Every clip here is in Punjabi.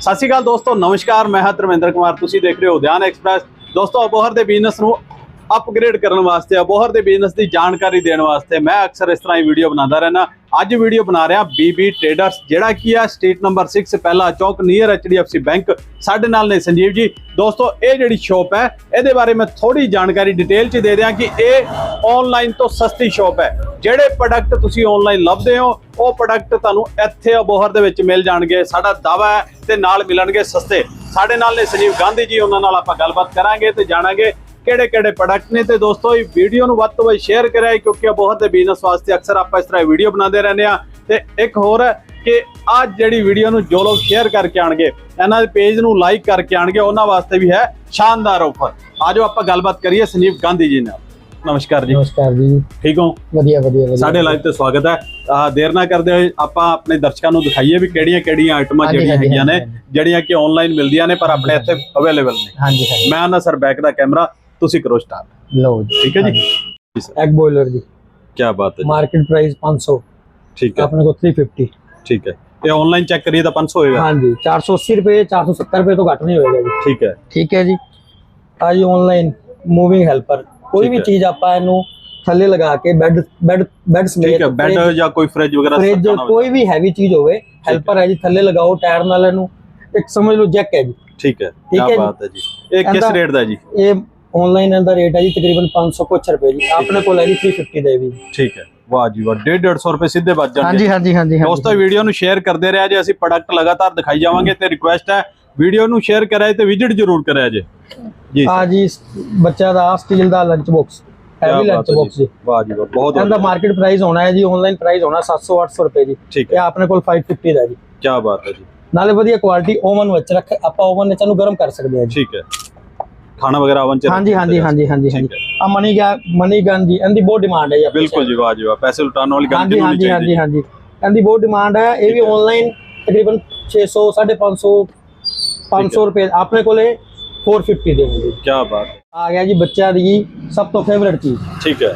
ਸਤਿ ਸ਼੍ਰੀ ਅਕਾਲ ਦੋਸਤੋ, ਨਮਸਕਾਰ, ਮੈਂ ਹਾਂ ਧਰਮਿੰਦਰ ਕੁਮਾਰ। ਤੁਸੀਂ ਦੇਖ ਰਹੇ ਹੋ ਉਦਿਆਨ ਐਕਸਪ੍ਰੈਸ। ਦੋਸਤੋ, ਅਬੋਹਰ ਦੇ ਬਿਜ਼ਨਸ ਨੂੰ ਅਪਗ੍ਰੇਡ ਕਰਨ ਵਾਸਤੇ, ਅਬੋਹਰ ਦੇ ਬਿਜ਼ਨਸ ਦੀ ਜਾਣਕਾਰੀ ਦੇਣ ਵਾਸਤੇ ਮੈਂ ਅਕਸਰ ਇਸ ਤਰ੍ਹਾਂ ਹੀ ਵੀਡੀਓ ਬਣਾਉਂਦਾ ਰਹਿਣਾ ਅੱਜ ਵੀਡੀਓ ਬਣਾ ਰਿਹਾ ਬੀਬੀ ਟ੍ਰੇਡਰਸ, ਜਿਹੜਾ ਕੀ ਆ, ਸਟਰੀਟ ਨੰਬਰ 6 ਪਹਿਲਾ ਚੌਕ ਨੀਅਰ ਐਚਡੀਐਫਸੀ ਬੈਂਕ ਸਾਡੇ ਨਾਲ ਨੇ ਸੰਜੀਵ ਜੀ। ਦੋਸਤੋ, ਇਹ ਜਿਹੜੀ ਸ਼ਾਪ ਹੈ, ਇਹਦੇ ਬਾਰੇ ਮੈਂ ਥੋੜੀ ਜਾਣਕਾਰੀ ਡਿਟੇਲ ਚ ਦੇ ਦਿਆਂ ਕਿ ਇਹ ਆਨਲਾਈਨ ਤੋਂ ਸਸਤੀ ਸ਼ਾਪ ਹੈ। ਜਿਹੜੇ ਪ੍ਰੋਡਕਟ ਤੁਸੀਂ ਆਨਲਾਈਨ ਲੱਭਦੇ ਹੋ, ਉਹ ਪ੍ਰੋਡਕਟ ਤੁਹਾਨੂੰ ਇੱਥੇ ਅਬੋਹਰ ਦੇ ਵਿੱਚ ਮਿਲ ਜਾਣਗੇ, ਸਾਡਾ ਦਾਵਾ ਹੈ ਤੇ ਨਾਲ ਮਿਲਣਗੇ ਸਸਤੇ। ਸਾਡੇ ਨਾਲ ਨੇ ਸੰਜੀਵ ਗਾਂਧੀ ਜੀ, ਉਹਨਾਂ ਨਾਲ ਆਪਾਂ ਗੱਲਬਾਤ ਕਰਾਂਗੇ ਤੇ ਜਾਣਾਂਗੇ ਕਿਹੜੇ ਕਿਹੜੇ ਪ੍ਰੋਡਕਟ ਨੇ ਤੇ ਦੋਸਤੋ ਇਹ ਵੀਡੀਓ ਨੂੰ ਵੱਧ ਤੋਂ ਵੱਧ ਸ਼ੇਅਰ ਕਰਿਆ ਕਿਉਂਕਿ ਬਹੁਤ ਦੇ ਬਿਜ਼ਨਸ ਵਾਸਤੇ। ਅਕਸਰ ਆਪਾਂ ਇਸ ਤਰ੍ਹਾਂ ਵੀਡੀਓ ਬਣਾਉਂਦੇ ਰਹਿੰਦੇ ਆ ਤੇ ਇੱਕ ਹੋਰ ਹੈ ਕਿ ਆਹ ਜਿਹੜੀ ਵੀਡੀਓ ਨੂੰ ਜੋ ਲੋਕ ਸ਼ੇਅਰ ਕਰਕੇ ਆਣਗੇ ਇਹਨਾਂ ਦੇ ਪੇਜ ਨੂੰ ਲਾਈਕ ਕਰਕੇ ਆਣਗੇ ਉਹਨਾਂ ਵਾਸਤੇ ਵੀ ਹੈ ਸ਼ਾਨਦਾਰ ਆਫਰ ਆਜੋ ਆਪਾਂ ਗੱਲਬਾਤ ਕਰੀਏ ਸੰਜੀਵ ਗਾਂਧੀ ਜੀ ਨਾਲ। ਨਮਸਕਾਰ ਜੀ। ਨਮਸਕਾਰ ਜੀ। ਠੀਕ ਹੋ? ਵਧੀਆ ਵਧੀਆ ਸਾਡੇ ਲਾਈਵ ਤੇ ਸਵਾਗਤ ਹੈ। ਆਹ ਦੇਰ ਨਾ ਕਰਦੇ ਹੋਏ ਆਪਾਂ ਆਪਣੇ ਦਰਸ਼ਕਾਂ ਨੂੰ ਦਿਖਾਈਏ ਵੀ ਕਿਹੜੀਆਂ ਕਿਹੜੀਆਂ ਆਈਟਮਾਂ ਜਿਹੜੀਆਂ ਹੈਗੀਆਂ ਨੇ। ਜਿਹੜੀਆਂ ਕਿ ਆਨਲਾਈਨ ਮਿਲਦੀਆਂ ਨੇ ਪਰ ਆਪਣੇ ਇੱਥੇ ਅਵੇਲੇਬਲ ਨੇ। ਹਾਂਜੀ ਮੈਂ ਆਨਾ ਸਰ ਬੈਕ ਦਾ ਕੈਮਰਾ ਤੁਸੀਂ ਕਰੋ ਸਟਾਰਟ ਲਓ ਜੀ। ਠੀਕ ਹੈ ਜੀ? ਜੀ ਸਰ ਐਗ ਬੋਇਲਰ ਜੀ। ਕੀ ਬਾਤ ਹੈ ਜੀ। ਮਾਰਕੀਟ ਪ੍ਰਾਈਸ 500 ਠੀਕ ਹੈ। ਆਪਣੇ ਕੋਲ 350 ਠੀਕ ਹੈ। ਇਹ ਆਨਲਾਈਨ ਚੈੱਕ ਕਰੀਏ ਤਾਂ 500 ਹੋਏਗਾ। ਹਾਂਜੀ। 480 ਰੁਪਏ 470 ਰੁਪਏ ਤੋਂ ਘੱਟ ਨਹੀਂ ਹੋਏਗਾ ਜੀ। ਠੀਕ ਹੈ। ਠੀਕ ਹੈ ਜੀ। ਆ ਜੀ ਆਨਲਾਈਨ ਮੂਵਿੰਗ ਹੈਲਪਰ ਕੋਈ ਠੀਕ ਵੀ ਹੈ। ਚੀਜ਼ ਆਪਾਂ ਇਹਨੂੰ ਥੱਲੇ ਲਗਾ ਕੇ ਬੈੱਡ ਬੈੱਡ ਬੈੱਡ ਸਮੇਤ ਠੀਕ ਹੈ। ਬੈੱਡ ਜਾਂ ਕੋਈ ਫ੍ਰਿਜ ਵਗੈਰਾ ਫ੍ਰਿਜ ਸਟਾਉਣਾ ਹੋਵੇ। ਕੋਈ ਵੀ ਹੈਵੀ ਚੀਜ਼ ਹੋਵੇ ਹੈਲਪਰ ਹੈ। ਜੀ। ਥੱਲੇ ਲਗਾਓ ਟਾਇਰ ਨਾਲ ਇਹਨੂੰ। ਇੱਕ ਸਮਝ ਲਓ ਜੈਕ ਹੈ ਜੀ। ਠੀਕ ਹੈ। ਠੀਕ ਹੈ ਕੀ ਜੀ। ਬਾਤ ਹੈ ਜੀ। ਇਹ ਕਿਸ ਇਹਦਾ- ਰੇਟ ਦਾ ਜੀ? ਇਹ ਆਨਲਾਈਨ ਇਹਦਾ ਰੇਟ ਹੈ ਜੀ ਤਕਰੀਬਨ 500 ਕੁਛ ਰੁਪਏ ਜੀ। ਆਪਣੇ ਕੋਲ ਹੈ ਜੀ 350 ਦਾ ਵੀ। ਠੀਕ ਹੈ। ਵਾਹ ਜੀ ਵਾਹ 150 ਰੁਪਏ ਸਿੱਧੇ ਵੱਜ ਜਾਣਗੇ। ਹਾਂਜੀ ਹਾਂਜੀ ਹਾਂਜੀ ਦੋਸਤੋ ਵੀਡੀਓ ਨੂੰ ਸ਼ੇਅਰ ਕਰਦੇ ਰਿਹਾ ਜੇ ਅਸੀਂ ਪ੍ਰੋਡਕਟ ਲਗਾਤਾਰ ਦਿਖਾਈ ਜਾਵਾਂਗੇ ਤੇ ਰਿਕੁਐਸਟ ਹੈ ਵੀਡੀਓ ਨੂੰ ਸ਼ੇਅਰ ਕਰਿਆ ਤੇ ਵਿਜ਼ਿਟ ਜ਼ਰੂਰ ਕਰਿਆ ਜੇ। ਜੀ ਆ ਜੀ ਬੱਚਾ ਦਾ ਸਟੀਲ ਦਾ lunch box heavy lunch box ਜੀ। ਵਾਹ ਜੀ ਵਾਹ ਬਹੁਤ ਇਹਦਾ। ਮਾਰਕੀਟ ਪ੍ਰਾਈਸ ਹੋਣਾ ਹੈ ਜੀ ਆਨਲਾਈਨ ਪ੍ਰਾਈਸ ਹੋਣਾ 700 800 ਰੁਪਏ ਜੀ। ਇਹ ਆਪਣੇ ਕੋਲ 550 ਦਾ ਜੀ। ਕੀ ਬਾਤ ਹੈ ਜੀ। ਨਾਲੇ ਵਧੀਆ ਕੁਆਲਿਟੀ ਓਵਨ ਵਿੱਚ ਰੱਖ ਆਪਾਂ ਓਵਨ ਵਿੱਚ ਇਹਨੂੰ ਗਰਮ ਕਰ ਸਕਦੇ ਹਾਂ ਜੀ। ਠੀਕ ਹੈ। ਖਾਣਾ ਵਗੈਰਾ ਓਵਨ ਚ ਹਾਂਜੀ ਹਾਂਜੀ ਹਾਂਜੀ ਹਾਂਜੀ ਹਾਂਜੀ। ਆ ਮਨੀ ਗਾ ਮਨੀ ਗਨ ਜੀ ਇਹਦੀ ਬਹੁਤ ਡਿਮਾਂਡ ਹੈ ਜੀ ਆਪਣੇ ਬਿਲਕੁਲ ਜੀ ਵਾਹ ਜੀ ਵਾਹ। ਪੈਸੇ ਲੁਟਾਉਣ ਵਾਲੀ ਕਿਉਂ ਨਹੀਂ ਹਾਂਜੀ ਹਾਂਜੀ ਹਾਂਜੀ। ਇਹਦੀ ਬਹੁਤ ਡਿਮਾਂਡ ਹੈ। ਇਹ ਵੀ ਆਨਲਾਈਨ ਤਕਰੀਬਨ 600 550 500 ਰੁਪਏ। ਆਪਣੇ ਕੋਲੇ 450 ਦੇ ਹੋਣਗੇ ਕੀ ਬਾਤ। ਹੈ। ਆ ਗਿਆ ਜੀ ਬੱਚਿਆਂ ਦੀ ਸਭ ਤੋਂ ਫੇਵਰਿਟ ਚੀਜ਼। ਠੀਕ ਹੈ।